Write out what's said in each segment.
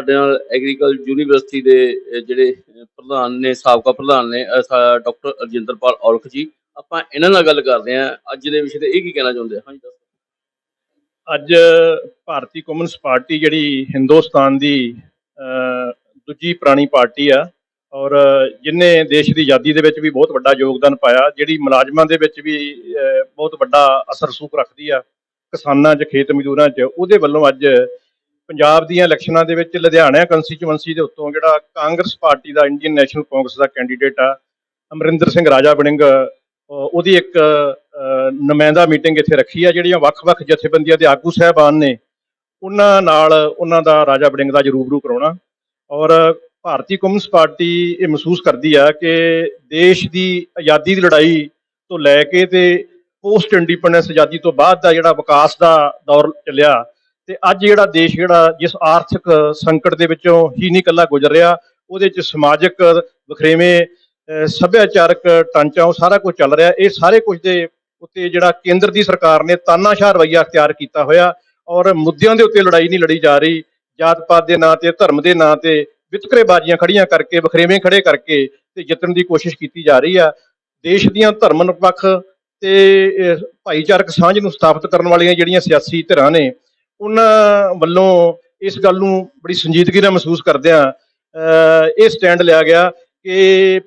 ਸਾਡੇ ਨਾਲ agriculture university ਦੇ ਜਿਹੜੇ ਪ੍ਰਧਾਨ ਨੇ, ਸਾਬਕਾ ਪ੍ਰਧਾਨ ਨੇ ਡਾਕਟਰ ਅਰਜਿੰਦਰਪਾਲ ਔਲਖ ਜੀ। ਆਪਾਂ ਇਹਨਾਂ ਨਾਲ ਗੱਲ ਕਰਦੇ ਹਾਂ। ਅੱਜ ਦੇ ਵਿਸ਼ੇ ਤੇ ਇਹ ਕੀ ਕਹਿਣਾ ਚਾਹੁੰਦੇ ਆ? ਹਾਂਜੀ, ਦੱਸੋ। ਅੱਜ ਭਾਰਤੀ ਕਮਿਊਨਿਸਟ ਪਾਰਟੀ ਜਿਹੜੀ ਹਿੰਦੁਸਤਾਨ ਦੀ ਦੂਜੀ ਪੁਰਾਣੀ ਪਾਰਟੀ ਆ ਔਰ ਜਿਨੇ ਦੇਸ਼ ਦੀ ਆਜ਼ਾਦੀ ਦੇ ਵਿੱਚ ਵੀ ਬਹੁਤ ਵੱਡਾ ਯੋਗਦਾਨ ਪਾਇਆ, ਜਿਹੜੀ ਮੁਲਾਜ਼ਮਾਂ ਦੇ ਵਿੱਚ ਵੀ ਬਹੁਤ ਵੱਡਾ ਅਸਰ ਸੂਕ ਰੱਖਦੀ ਆ, ਕਿਸਾਨਾਂ 'ਚ, ਖੇਤ ਮਜ਼ਦੂਰਾਂ 'ਚ, ਉਹਦੇ ਵੱਲੋਂ ਅੱਜ ਪੰਜਾਬ ਦੀਆਂ ਇਲੈਕਸ਼ਨਾਂ ਦੇ ਵਿੱਚ ਲੁਧਿਆਣਾ ਕੰਸਟੀਚੁਐਂਸੀ ਦੇ ਉੱਤੋਂ ਜਿਹੜਾ ਕਾਂਗਰਸ ਪਾਰਟੀ ਦਾ ਇੰਡੀਅਨ ਨੈਸ਼ਨਲ ਕਾਂਗਰਸ ਦਾ ਕੈਂਡੀਡੇਟ ਆ, ਅਮਰਿੰਦਰ ਸਿੰਘ ਰਾਜਾ ਬੜਿੰਗ ਉਹਦੀ ਇੱਕ ਨੁਮਾਇੰਦਾ ਮੀਟਿੰਗ ਇੱਥੇ ਰੱਖੀ ਆ, ਜਿਹੜੀਆਂ ਵੱਖ-ਵੱਖ ਜਥੇਬੰਦੀਆਂ ਦੇ ਆਗੂ ਸਹਿਬਾਨ ਨੇ, ਉਹਨਾਂ ਨਾਲ ਉਹਨਾਂ ਦਾ ਰਾਜਾ ਬੜਿੰਗ ਦਾ ਜ਼ਰੂਬਰੂ ਕਰਾਉਣਾ। ਔਰ ਭਾਰਤੀ ਕਮਿਊਨਿਸਟ ਪਾਰਟੀ ਇਹ ਮਹਿਸੂਸ ਕਰਦੀ ਆ ਕਿ ਦੇਸ਼ ਦੀ ਆਜ਼ਾਦੀ ਦੀ ਲੜਾਈ ਤੋਂ ਲੈ ਕੇ ਤੇ ਪੋਸਟ ਇੰਡੀਪੈਂਡੈਂਸ ਆਜ਼ਾਦੀ ਤੋਂ ਬਾਅਦ ਦਾ ਜਿਹੜਾ ਵਿਕਾਸ ਦਾ ਦੌਰ ਚੱਲਿਆ ਤੇ ਅੱਜ ਜਿਹੜਾ ਦੇਸ਼ ਜਿਹੜਾ ਜਿਸ ਆਰਥਿਕ ਸੰਕਟ ਦੇ ਵਿੱਚੋਂ ਹੀ ਨਹੀਂ ਇਕੱਲਾ ਗੁਜ਼ਰ ਰਿਹਾ, ਉਹਦੇ ਚ ਸਮਾਜਿਕ ਵਖਰੇਵੇਂ ਸੱਭਿਆਚਾਰਕ ਢਾਂਚਾ ਉਹ ਸਾਰਾ ਕੁਝ ਚੱਲ ਰਿਹਾ। ਇਹ ਸਾਰੇ ਕੁਝ ਦੇ ਉੱਤੇ ਜਿਹੜਾ ਕੇਂਦਰ ਦੀ ਸਰਕਾਰ ਨੇ ਤਾਨਾਸ਼ਾਹ ਰਵੱਈਆ ਅਖਤਿਆਰ ਕੀਤਾ ਹੋਇਆ ਔਰ ਮੁੱਦਿਆਂ ਦੇ ਉੱਤੇ ਲੜਾਈ ਨਹੀਂ ਲੜੀ ਜਾ ਰਹੀ। ਜਾਤ ਪਾਤ ਦੇ ਨਾਂ ਤੇ, ਧਰਮ ਦੇ ਨਾਂ ਤੇ ਵਿਤਕਰੇਬਾਜ਼ੀਆਂ ਖੜੀਆਂ ਕਰਕੇ, ਵਖਰੇਵੇਂ ਖੜੇ ਕਰਕੇ ਤੇ ਜਿੱਤਣ ਦੀ ਕੋਸ਼ਿਸ਼ ਕੀਤੀ ਜਾ ਰਹੀ ਆ। ਦੇਸ਼ ਦੀਆਂ ਧਰਮ ਨਿਰਪੱਖ ਤੇ ਭਾਈਚਾਰਕ ਸਾਂਝ ਨੂੰ ਸਥਾਪਿਤ ਕਰਨ ਵਾਲੀਆਂ ਜਿਹੜੀਆਂ ਸਿਆਸੀ ਧਿਰਾਂ ਨੇ ਉਹਨਾਂ ਵੱਲੋਂ ਇਸ ਗੱਲ ਨੂੰ ਬੜੀ ਸੰਜੀਦਗੀ ਨਾਲ ਮਹਿਸੂਸ ਕਰਦਿਆਂ ਇਹ ਸਟੈਂਡ ਲਿਆ ਗਿਆ ਕਿ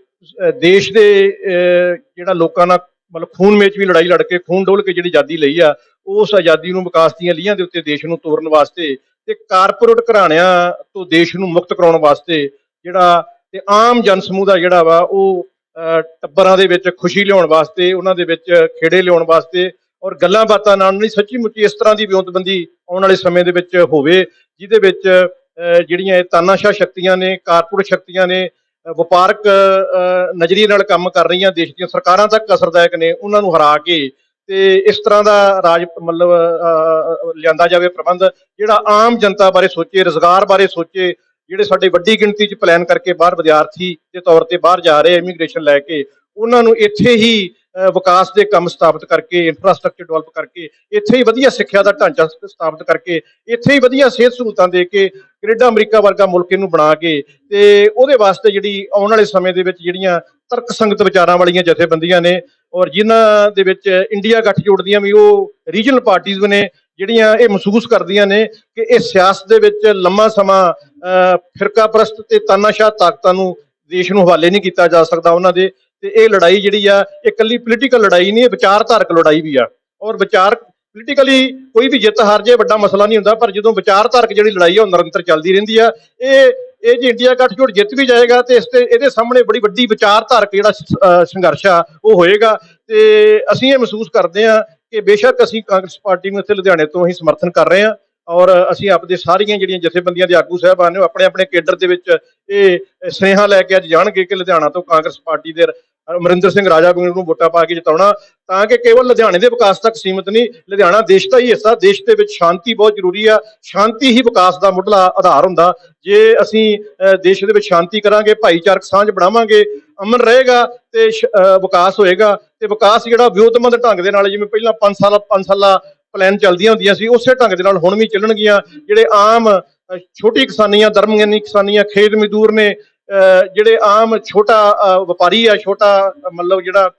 ਦੇਸ਼ ਦੇ ਜਿਹੜਾ ਲੋਕਾਂ ਨਾਲ ਮਤਲਬ ਖੂਨ ਮੇਚ ਵੀ ਲੜਾਈ ਲੜ ਕੇ ਖੂਨ ਡੋਲ ਕੇ ਜਿਹੜੀ ਆਜ਼ਾਦੀ ਲਈ ਆ, ਉਸ ਆਜ਼ਾਦੀ ਨੂੰ ਵਿਕਾਸ ਦੀਆਂ ਲੀਹਾਂ ਦੇ ਉੱਤੇ ਦੇਸ਼ ਨੂੰ ਤੋਰਨ ਵਾਸਤੇ ਤੇ ਕਾਰਪੋਰੇਟ ਘਰਾਣਿਆਂ ਤੋਂ ਦੇਸ਼ ਨੂੰ ਮੁਕਤ ਕਰਾਉਣ ਵਾਸਤੇ ਜਿਹੜਾ ਤੇ ਆਮ ਜਨ ਸਮੂਹ ਦਾ ਜਿਹੜਾ ਵਾ ਉਹ ਟੱਬਰਾਂ ਦੇ ਵਿੱਚ ਖੁਸ਼ੀ ਲਿਆਉਣ ਵਾਸਤੇ, ਉਹਨਾਂ ਦੇ ਵਿੱਚ ਖੇੜੇ ਲਿਆਉਣ ਵਾਸਤੇ ਔਰ ਗੱਲਾਂ ਬਾਤਾਂ ਨਾਲ ਨਹੀਂ ਸੱਚੀ ਮੁੱਚੀ ਇਸ ਤਰ੍ਹਾਂ ਦੀ ਵਿਉਂਤਬੰਦੀ ਆਉਣ ਵਾਲੇ ਸਮੇਂ ਦੇ ਵਿੱਚ ਹੋਵੇ, ਜਿਹਦੇ ਵਿੱਚ ਜਿਹੜੀਆਂ ਇਹ ਤਾਨਾਸ਼ਾਹ ਸ਼ਕਤੀਆਂ ਨੇ ਕਾਰਪੋਰੇਟ ਸ਼ਕਤੀਆਂ ਨੇ ਵਪਾਰਕ ਨਜ਼ਰੀਏ ਨਾਲ ਕੰਮ ਕਰ ਰਹੀਆਂ ਦੇਸ਼ ਦੀਆਂ ਸਰਕਾਰਾਂ ਤੱਕ ਅਸਰਦਾਇਕ ਨੇ, ਉਹਨਾਂ ਨੂੰ ਹਰਾ ਕੇ ਤੇ ਇਸ ਤਰ੍ਹਾਂ ਦਾ ਰਾਜ ਮਤਲਬ ਲਿਆਂਦਾ ਜਾਵੇ ਪ੍ਰਬੰਧ, ਜਿਹੜਾ ਆਮ ਜਨਤਾ ਬਾਰੇ ਸੋਚੇ, ਰੋਜ਼ਗਾਰ ਬਾਰੇ ਸੋਚੇ, ਜਿਹੜੇ ਸਾਡੇ ਵੱਡੀ ਗਿਣਤੀ 'ਚ ਪਲਾਨ ਕਰਕੇ ਬਾਹਰ ਵਿਦਿਆਰਥੀ ਦੇ ਤੌਰ ਤੇ ਬਾਹਰ ਜਾ ਰਹੇ ਇਮੀਗ੍ਰੇਸ਼ਨ ਲੈ ਕੇ, ਉਹਨਾਂ ਨੂੰ ਇੱਥੇ ਹੀ ਵਿਕਾਸ ਦੇ ਕੰਮ ਸਥਾਪਿਤ ਕਰਕੇ ਇਨਫਰਾਸਟ੍ਰਕਚਰ ਡਿਵੈਲਪ ਕਰਕੇ, ਇੱਥੇ ਹੀ ਵਧੀਆ ਸਿੱਖਿਆ ਦਾ ਢਾਂਚਾ ਸਥਾਪਿਤ ਕਰਕੇ, ਇੱਥੇ ਹੀ ਵਧੀਆ ਸਿਹਤ ਸਹੂਲਤਾਂ ਦੇ ਕੇ ਕੈਨੇਡਾ, ਅਮਰੀਕਾ ਵਰਗਾ ਮੁਲਕ ਇਹਨੂੰ ਬਣਾ ਕੇ ਤੇ ਉਹਦੇ ਵਾਸਤੇ ਜਿਹੜੀ ਆਉਣ ਵਾਲੇ ਸਮੇਂ ਦੇ ਵਿੱਚ ਜਿਹੜੀਆਂ ਤਰਕ ਸੰਗਤ ਵਿਚਾਰਾਂ ਵਾਲੀਆਂ ਜਥੇਬੰਦੀਆਂ ਨੇ ਔਰ ਜਿਨ੍ਹਾਂ ਦੇ ਵਿੱਚ ਇੰਡੀਆ ਗੱਠਜੋੜ ਵੀ ਉਹ ਰੀਜਨਲ ਪਾਰਟੀਆਂ ਨੇ, ਜਿਹੜੀਆਂ ਇਹ ਮਹਿਸੂਸ ਕਰਦੀਆਂ ਨੇ ਕਿ ਇਹ ਸਿਆਸਤ ਦੇ ਵਿੱਚ ਲੰਮਾ ਸਮਾਂ ਫਿਰਕਾ ਪ੍ਰਸਤ ਤੇ ਤਾਨਾਸ਼ਾਹ ਤਾਕਤਾਂ ਨੂੰ ਦੇਸ਼ ਨੂੰ ਹਵਾਲੇ ਨਹੀਂ ਕੀਤਾ ਜਾ ਸਕਦਾ ਉਹਨਾਂ ਦੇ। ਤੇ ਇਹ ਲੜਾਈ ਜਿਹੜੀ ਆ, ਇਹ ਇਕੱਲੀ ਪੋਲੀਟੀਕਲ ਲੜਾਈ ਨਹੀਂ, ਇਹ ਵਿਚਾਰਧਾਰਕ ਲੜਾਈ ਵੀ ਆ। ਔਰ ਵਿਚਾਰ ਪੋਲੀਟੀਕਲੀ ਕੋਈ ਵੀ ਜਿੱਤ ਹਾਰ ਜੇ ਵੱਡਾ ਮਸਲਾ ਨਹੀਂ ਹੁੰਦਾ, ਪਰ ਜਦੋਂ ਵਿਚਾਰਧਾਰਕ ਜਿਹੜੀ ਲੜਾਈ ਆ, ਉਹ ਨਿਰੰਤਰ ਚੱਲਦੀ ਰਹਿੰਦੀ ਆ। ਇਹ ਇਹ ਜੇ ਇੰਡੀਆ ਗੱਠਜੋੜ ਜਿੱਤ ਵੀ ਜਾਏਗਾ, ਤੇ ਇਸ ਤੇ, ਇਹਦੇ ਸਾਹਮਣੇ ਬੜੀ ਵੱਡੀ ਵਿਚਾਰਧਾਰਕ ਜਿਹੜਾ ਸੰਘਰਸ਼ ਆ, ਉਹ ਹੋਏਗਾ। ਤੇ ਅਸੀਂ ਇਹ ਮਹਿਸੂਸ ਕਰਦੇ ਆ ਕਿ ਬੇਸ਼ੱਕ ਅਸੀਂ ਕਾਂਗਰਸ ਪਾਰਟੀ ਨੂੰ ਇੱਥੇ ਲੁਧਿਆਣੇ ਤੋਂ ਹੀ ਸਮਰਥਨ ਕਰ ਰਹੇ ਆ, ਔਰ ਅਸੀਂ ਆਪਦੇ ਸਾਰੀਆਂ ਜਿਹੜੀਆਂ ਜਥੇਬੰਦੀਆਂ ਦੇ ਆਗੂ ਸਾਹਿਬਾਨ ਨੇ ਆਪਣੇ ਆਪਣੇ ਕੇਡਰ ਦੇ ਵਿੱਚ ਇਹ ਸਨੇਹਾ ਲੈ ਕੇ ਅੱਜ ਜਾਣਗੇ ਕਿ ਲੁਧਿਆਣਾ ਤੋਂ ਕਾਂਗਰਸ ਪਾਰਟੀ ਦੇ ਅਮਰਿੰਦਰ ਸਿੰਘ ਰਾਜਾ ਵੜਿੰਗ ਨੂੰ ਵੋਟਾਂ ਪਾ ਕੇ ਜਿਤਾਉਣਾ ਤਾਂ ਕਿ ਕੇਵਲ ਲੁਧਿਆਣੇ ਦੇ ਵਿਕਾਸ ਤੱਕ ਸੀਮਿਤ ਨਹੀਂ ਲੁਧਿਆਣਾ ਦੇਸ਼ ਦਾ ਹੀ ਹਿੱਸਾ ਦੇਸ਼ ਦੇ ਵਿੱਚ ਸ਼ਾਂਤੀ ਬਹੁਤ ਜ਼ਰੂਰੀ ਆ ਸ਼ਾਂਤੀ ਹੀ ਵਿਕਾਸ ਦਾ ਮੁੱਢਲਾ ਆਧਾਰ ਹੁੰਦਾ। ਜੇ ਅਸੀਂ ਦੇਸ਼ ਦੇ ਵਿੱਚ ਸ਼ਾਂਤੀ ਕਰਾਂਗੇ ਭਾਈਚਾਰਕ ਸਾਂਝ ਬਣਾਵਾਂਗੇ ਅਮਨ ਰਹੇਗਾ ਤੇ ਵਿਕਾਸ ਹੋਏਗਾ। ਤੇ ਵਿਕਾਸ ਜਿਹੜਾ ਵਿਉਤਮੰਦ ਢੰਗ ਦੇ ਨਾਲ ਜਿਵੇਂ ਪਹਿਲਾਂ 5 ਸਾਲ 5 ਸਾਲਾ ਪਲਾਨ ਚੱਲਦੀਆਂ ਹੁੰਦੀਆਂ ਸੀ ਉਸੇ ਢੰਗ ਦੇ ਨਾਲ ਹੁਣ ਵੀ ਚੱਲਣਗੀਆਂ। ਜਿਹੜੇ ਆਮ ਅਹ, ਛੋਟੀ ਕਿਸਾਨੀਆਂ ਦਰਮਿਆਨੀ ਕਿਸਾਨੀਆਂ ਖੇਤ ਮਜ਼ਦੂਰ ਨੇ ਜਿਹੜੇ ਆਮ ਛੋਟਾ ਵਪਾਰੀ ਆ, ਛੋਟਾ, ਮਤਲਬ ਜਿਹੜਾ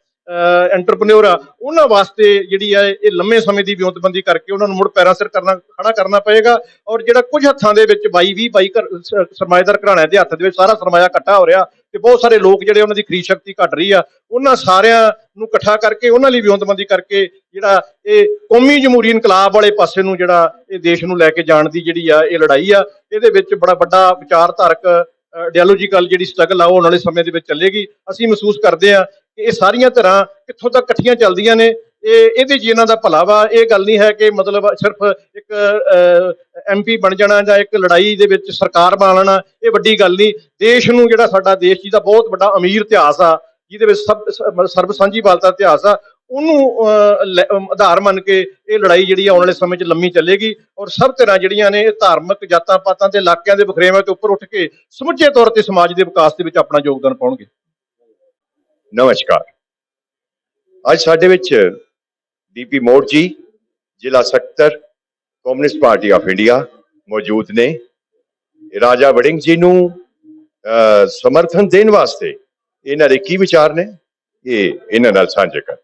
ਐਂਟਰਪ੍ਰੈਨਿਓਰ ਆ, ਉਹਨਾਂ ਵਾਸਤੇ ਜਿਹੜੀ ਆ, ਇਹ ਲੰਮੇ ਸਮੇਂ ਦੀ ਵਿਉਂਤਬੰਦੀ ਕਰਕੇ ਉਹਨਾਂ ਨੂੰ ਮੁੜ ਪੈਰਾਂ ਸਿਰ ਕਰਨਾ, ਖੜਾ ਕਰਨਾ ਪਏਗਾ ਔਰ ਜਿਹੜਾ ਕੁਝ ਹੱਥਾਂ ਦੇ ਵਿੱਚ 22 20 22 ਘਰ- ਸਰਮਾਏਦਾਰ ਘਰਾਣਿਆਂ ਦੇ ਹੱਥ ਦੇ ਵਿੱਚ ਸਾਰਾ ਸਰਮਾਇਆ ਇਕੱਠਾ ਹੋ ਰਿਹਾ ਤੇ ਬਹੁਤ ਸਾਰੇ ਲੋਕ ਜਿਹੜੇ ਉਹਨਾਂ ਦੀ ਖਰੀਦ ਸ਼ਕਤੀ ਘਟ ਰਹੀ ਆ, ਉਹਨਾਂ ਸਾਰਿਆਂ ਨੂੰ ਇਕੱਠਾ ਕਰਕੇ, ਉਹਨਾਂ ਲਈ ਵਿਉਂਤਬੰਦੀ ਕਰਕੇ ਜਿਹੜਾ ਇਹ ਕੌਮੀ ਜਮਹੂਰੀ ਇਨਕਲਾਬ ਵਾਲੇ ਪਾਸੇ ਨੂੰ ਜਿਹੜਾ ਇਹ ਦੇਸ਼ ਨੂੰ ਲੈ ਕੇ ਜਾਣ ਦੀ ਜਿਹੜੀ ਆ, ਇਹ ਲੜਾਈ ਆ, ਇਹਦੇ ਵਿੱਚ ਬੜਾ ਵੱਡਾ ਵਿਚਾਰਧਾਰਕ ਆਈਡੀਓਲੋਜੀਕਲ ਜਿਹੜੀ ਸਟਰਗਲ ਆ, ਉਹ ਆਉਣ ਵਾਲੇ ਸਮੇਂ ਦੇ ਵਿੱਚ ਚੱਲੇਗੀ। ਅਸੀਂ ਮਹਿਸੂਸ ਕਰਦੇ ਆ ਕਿ ਇਹ ਸਾਰੀਆਂ ਤਰ੍ਹਾਂ ਕਿੱਥੋਂ ਤੱਕ ਇਕੱਠੀਆਂ ਚੱਲਦੀਆਂ ਨੇ। ਇਹ ਇਹਦੇ 'ਚ ਇਹਨਾਂ ਦਾ ਭਲਾ ਵਾ ਇਹ ਗੱਲ ਨਹੀਂ ਹੈ ਕਿ ਮਤਲਬ ਸਿਰਫ ਇੱਕ ਐਮਪੀ ਬਣ ਜਾਣਾ ਜਾਂ ਇੱਕ ਲੜਾਈ ਦੇ ਵਿੱਚ ਸਰਕਾਰ ਬਣਾ ਲੈਣਾ ਇਹ ਵੱਡੀ ਗੱਲ ਨਹੀਂ। ਦੇਸ਼ ਨੂੰ ਜਿਹੜਾ ਸਾਡਾ, ਦੇਸ਼ ਜੀ ਦਾ ਬਹੁਤ ਵੱਡਾ ਅਮੀਰ ਇਤਿਹਾਸ ਆ, ਜਿਹਦੇ ਵਿੱਚ ਸਭ, ਸ- ਸਰਬ ਸਾਂਝੀਵਾਲਤਾ ਇਤਿਹਾਸ ਆ ਉਹਨੂੰ ਲੈ- ਆਧਾਰ ਮੰਨ ਕੇ ਇਹ ਲੜਾਈ ਜਿਹੜੀ ਆਉਣ ਵਾਲੇ ਸਮੇਂ 'ਚ ਲੰਮੀ ਚੱਲੇਗੀ ਔਰ ਸਭ ਤਰ੍ਹਾਂ ਜਿਹੜੀਆਂ ਨੇ ਇਹ ਧਾਰਮਿਕ ਜਾਤਾਂ ਪਾਤਾਂ ਤੇ ਇਲਾਕਿਆਂ ਦੇ ਵਖਰੇਵਾਂ ਤੋਂ ਉੱਪਰ ਉੱਠ ਕੇ ਸਮੁੱਚੇ ਤੌਰ ਤੇ ਸਮਾਜ ਦੇ ਵਿਕਾਸ ਦੇ ਵਿੱਚ ਆਪਣਾ ਯੋਗਦਾਨ ਪਾਉਣਗੇ। ਨਮਸਕਾਰ। ਅੱਜ ਸਾਡੇ ਵਿੱਚ ਡੀਪੀ ਮੋੜ ਜੀ, ਜ਼ਿਲ੍ਹਾ ਸਕੱਤਰ, ਕਮਿਊਨਿਸਟ ਪਾਰਟੀ ਆਫ ਇੰਡੀਆ ਮੌਜੂਦ ਨੇ। ਰਾਜਾ ਵੜਿੰਗ ਜੀ ਨੂੰ ਸਮਰਥਨ ਦੇਣ ਵਾਸਤੇ ਇਹਨਾਂ ਦੇ ਕੀ ਵਿਚਾਰ ਨੇ? ਇਹ ਇਹਨਾਂ ਨਾਲ ਸਾਂਝੇ ਕਰ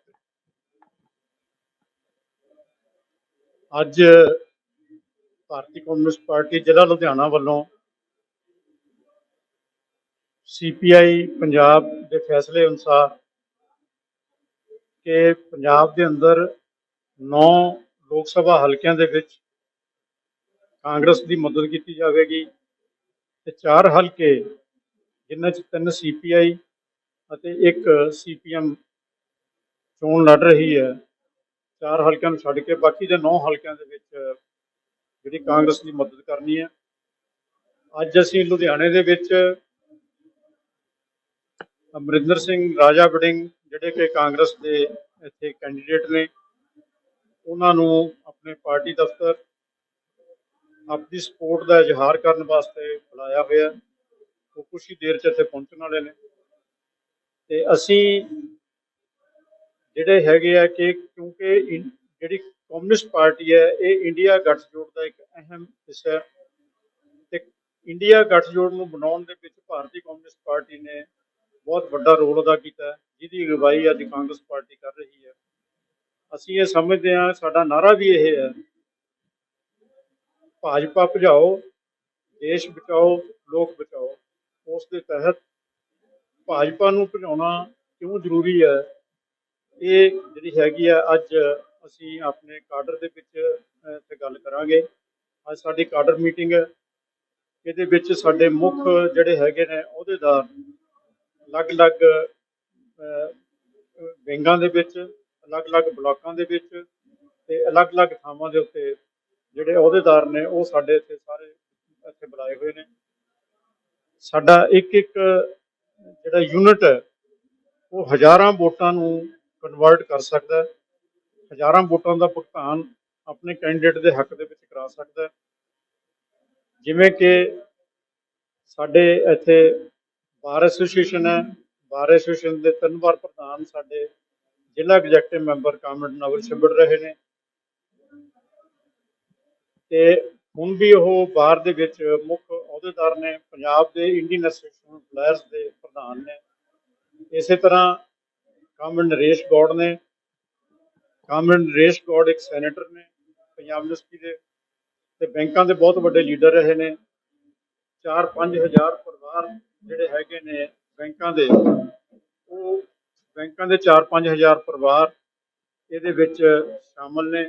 ਅੱਜ ਭਾਰਤੀ ਕਮਿਊਨਿਸਟ ਪਾਰਟੀ ਜ਼ਿਲ੍ਹਾ ਲੁਧਿਆਣਾ ਵੱਲੋਂ ਸੀਪੀਆਈ ਪੰਜਾਬ ਦੇ ਫੈਸਲੇ ਅਨੁਸਾਰ ਕਿ ਪੰਜਾਬ ਦੇ ਅੰਦਰ 9 ਲੋਕ ਸਭਾ ਹਲਕਿਆਂ ਦੇ ਵਿੱਚ ਕਾਂਗਰਸ ਦੀ ਮਦਦ ਕੀਤੀ ਜਾਵੇਗੀ ਤੇ ਚਾਰ ਹਲਕੇ ਜਿਨ੍ਹਾਂ 'ਚ ਤਿੰਨ ਸੀਪੀਆਈ ਅਤੇ ਇੱਕ ਸੀਪੀਐਮ ਚੋਣ ਲੜ ਰਹੀ ਹੈ ਚਾਰ ਹਲਕਿਆਂ ਨੂੰ ਛੱਡ ਕੇ ਬਾਕੀ ਦੇ 9 ਹਲਕਿਆਂ ਦੇ ਵਿੱਚ ਜਿਹੜੀ ਕਾਂਗਰਸ ਦੀ ਮਦਦ ਕਰਨੀ ਹੈ। ਅੱਜ ਅਸੀਂ ਲੁਧਿਆਣੇ ਦੇ ਵਿੱਚ ਅਮਰਿੰਦਰ ਸਿੰਘ, ਰਾਜਾ ਵੜਿੰਗ ਜਿਹੜੇ ਕਿ ਕਾਂਗਰਸ ਦੇ ਇੱਥੇ ਕੈਂਡੀਡੇਟ ਨੇ, ਉਹਨਾਂ ਨੂੰ ਆਪਣੇ ਪਾਰਟੀ ਦਫ਼ਤਰ ਆਪਣੀ ਸਪੋਰਟ ਦਾ ਇਜ਼ਹਾਰ ਕਰਨ ਵਾਸਤੇ ਬੁਲਾਇਆ ਹੋਇਆ ਉਹ ਕੁਛ ਹੀ ਦੇਰ ਚ ਇੱਥੇ ਪਹੁੰਚਣ ਵਾਲੇ ਨੇ। ਤੇ ਅਸੀਂ ਜਿਹੜੇ ਹੈਗੇ ਆ ਕਿ ਕਿਉਂਕਿ ਇਨ- ਜਿਹੜੀ ਕਮਿਊਨਿਸਟ ਪਾਰਟੀ ਹੈ, ਇਹ ਇੰਡੀਆ ਗੱਠਜੋੜ ਦਾ ਇੱਕ ਅਹਿਮ ਹਿੱਸਾ ਹੈ। ਤੇ ਇੰਡੀਆ ਗੱਠਜੋੜ ਨੂੰ ਬਣਾਉਣ ਦੇ ਵਿੱਚ ਭਾਰਤੀ ਕਮਿਊਨਿਸਟ ਪਾਰਟੀ ਨੇ ਬਹੁਤ ਵੱਡਾ ਰੋਲ ਅਦਾ ਕੀਤਾ ਜਿਹਦੀ ਅਗਵਾਈ ਅੱਜ ਕਾਂਗਰਸ ਪਾਰਟੀ ਕਰ ਰਹੀ ਹੈ। ਅਸੀਂ ਇਹ ਸਮਝਦੇ ਹਾਂ, ਸਾਡਾ ਨਾਰਾ ਵੀ ਇਹ ਹੈ, ਭਾਜਪਾ ਭਜਾਓ, ਦੇਸ਼ ਬਚਾਓ, ਲੋਕ ਬਚਾਓ। ਉਸ ਦੇ ਤਹਿਤ ਭਾਜਪਾ ਨੂੰ ਭਜਾਉਣਾ ਕਿਉਂ ਜ਼ਰੂਰੀ ਹੈ? ਇਹ ਜਿਹੜੀ ਹੈਗੀ ਆ ਅੱਜ ਅਸੀਂ ਆਪਣੇ ਕਾਡਰ ਦੇ ਵਿੱਚ ਅਹ, ਤੇ ਗੱਲ ਕਰਾਂਗੇ। ਅੱਜ ਸਾਡੀ ਕਾਡਰ ਮੀਟਿੰਗ ਹੈ ਇਹਦੇ ਵਿੱਚ ਸਾਡੇ ਮੁੱਖ ਜਿਹੜੇ ਹੈਗੇ ਨੇ ਅਹੁਦੇਦਾਰ ਅਲੱਗ-ਅਲੱਗ ਅਹ, ਵਿੰਗਾਂ ਦੇ ਵਿੱਚ ਅਲੱਗ-ਅਲੱਗ ਬਲਾਕਾਂ ਦੇ ਵਿੱਚ ਤੇ ਅਲੱਗ-ਅਲੱਗ ਥਾਵਾਂ ਦੇ ਉੱਤੇ ਜਿਹੜੇ ਅਹੁਦੇਦਾਰ ਨੇ ਉਹ ਸਾਡੇ ਇੱਥੇ ਸਾਰੇ ਇੱਥੇ ਬੁਲਾਏ ਹੋਏ ਨੇ। ਸਾਡਾ ਇੱਕ ਇੱਕ ਜਿਹੜਾ ਯੂਨਿਟ ਹੈ ਉਹ ਹਜ਼ਾਰਾਂ ਵੋਟਾਂ ਨੂੰ ਕਨਵਰਟ ਕਰ ਸਕਦਾ ਹੈ। ਹਜ਼ਾਰਾਂ ਵੋਟਾਂ ਦਾ ਭੁਗਤਾਨ ਆਪਣੇ ਕੈਂਡੀਡੇਟ ਦੇ ਹੱਕ ਦੇ ਵਿੱਚ ਕਰਾ ਸਕਦਾ ਹੈ। ਜਿਵੇਂ ਕਿ ਸਾਡੇ ਇੱਥੇ ਬਾਰ ਐਸੋਸੀਏਸ਼ਨ ਹੈ। ਬਾਰ ਐਸੋਸੀਏਸ਼ਨ ਦੇ ਤਿੰਨ ਵਾਰ ਪ੍ਰਧਾਨ ਸਾਡੇ ਜ਼ਿਲ੍ਹਾ executive member comrade Naval Chhimbar ਰਹੇ ਨੇ। ਤੇ ਹੁਣ ਵੀ ਉਹ ਬਾਹਰ ਦੇ ਵਿੱਚ ਮੁੱਖ ਅਹੁਦੇਦਾਰ ਨੇ। ਪੰਜਾਬ ਦੇ ਇੰਡੀਅਨ ਐਸੋਸੀਏਸ਼ਨ ਪਲੇਅਰਸ ਦੇ ਪ੍ਰਧਾਨ ਨੇ। ਇਸੇ ਤਰ੍ਹਾਂ ਕਾਮਰੇਡ ਨਰੇਸ਼ ਗੌੜ ਨੇ ਕਾਮਰੇਡ ਨਰੇਸ਼ ਗੌੜ ਇੱਕ ਸੈਨੇਟਰ ਨੇ, ਪੰਜਾਬ ਯੂਨੀਵਰਸਿਟੀ ਦੇ, ਤੇ ਬੈਂਕਾਂ ਦੇ ਬਹੁਤ ਵੱਡੇ ਲੀਡਰ ਰਹੇ ਨੇ। 4-5 ਹਜ਼ਾਰ ਪਰਿਵਾਰ ਜਿਹੜੇ ਹੈਗੇ ਨੇ ਬੈਂਕਾਂ ਦੇ, ਉਹ ਬੈਂਕਾਂ ਦੇ 4-5 ਹਜ਼ਾਰ ਪਰਿਵਾਰ ਇਹਦੇ ਵਿੱਚ ਸ਼ਾਮਲ ਨੇ।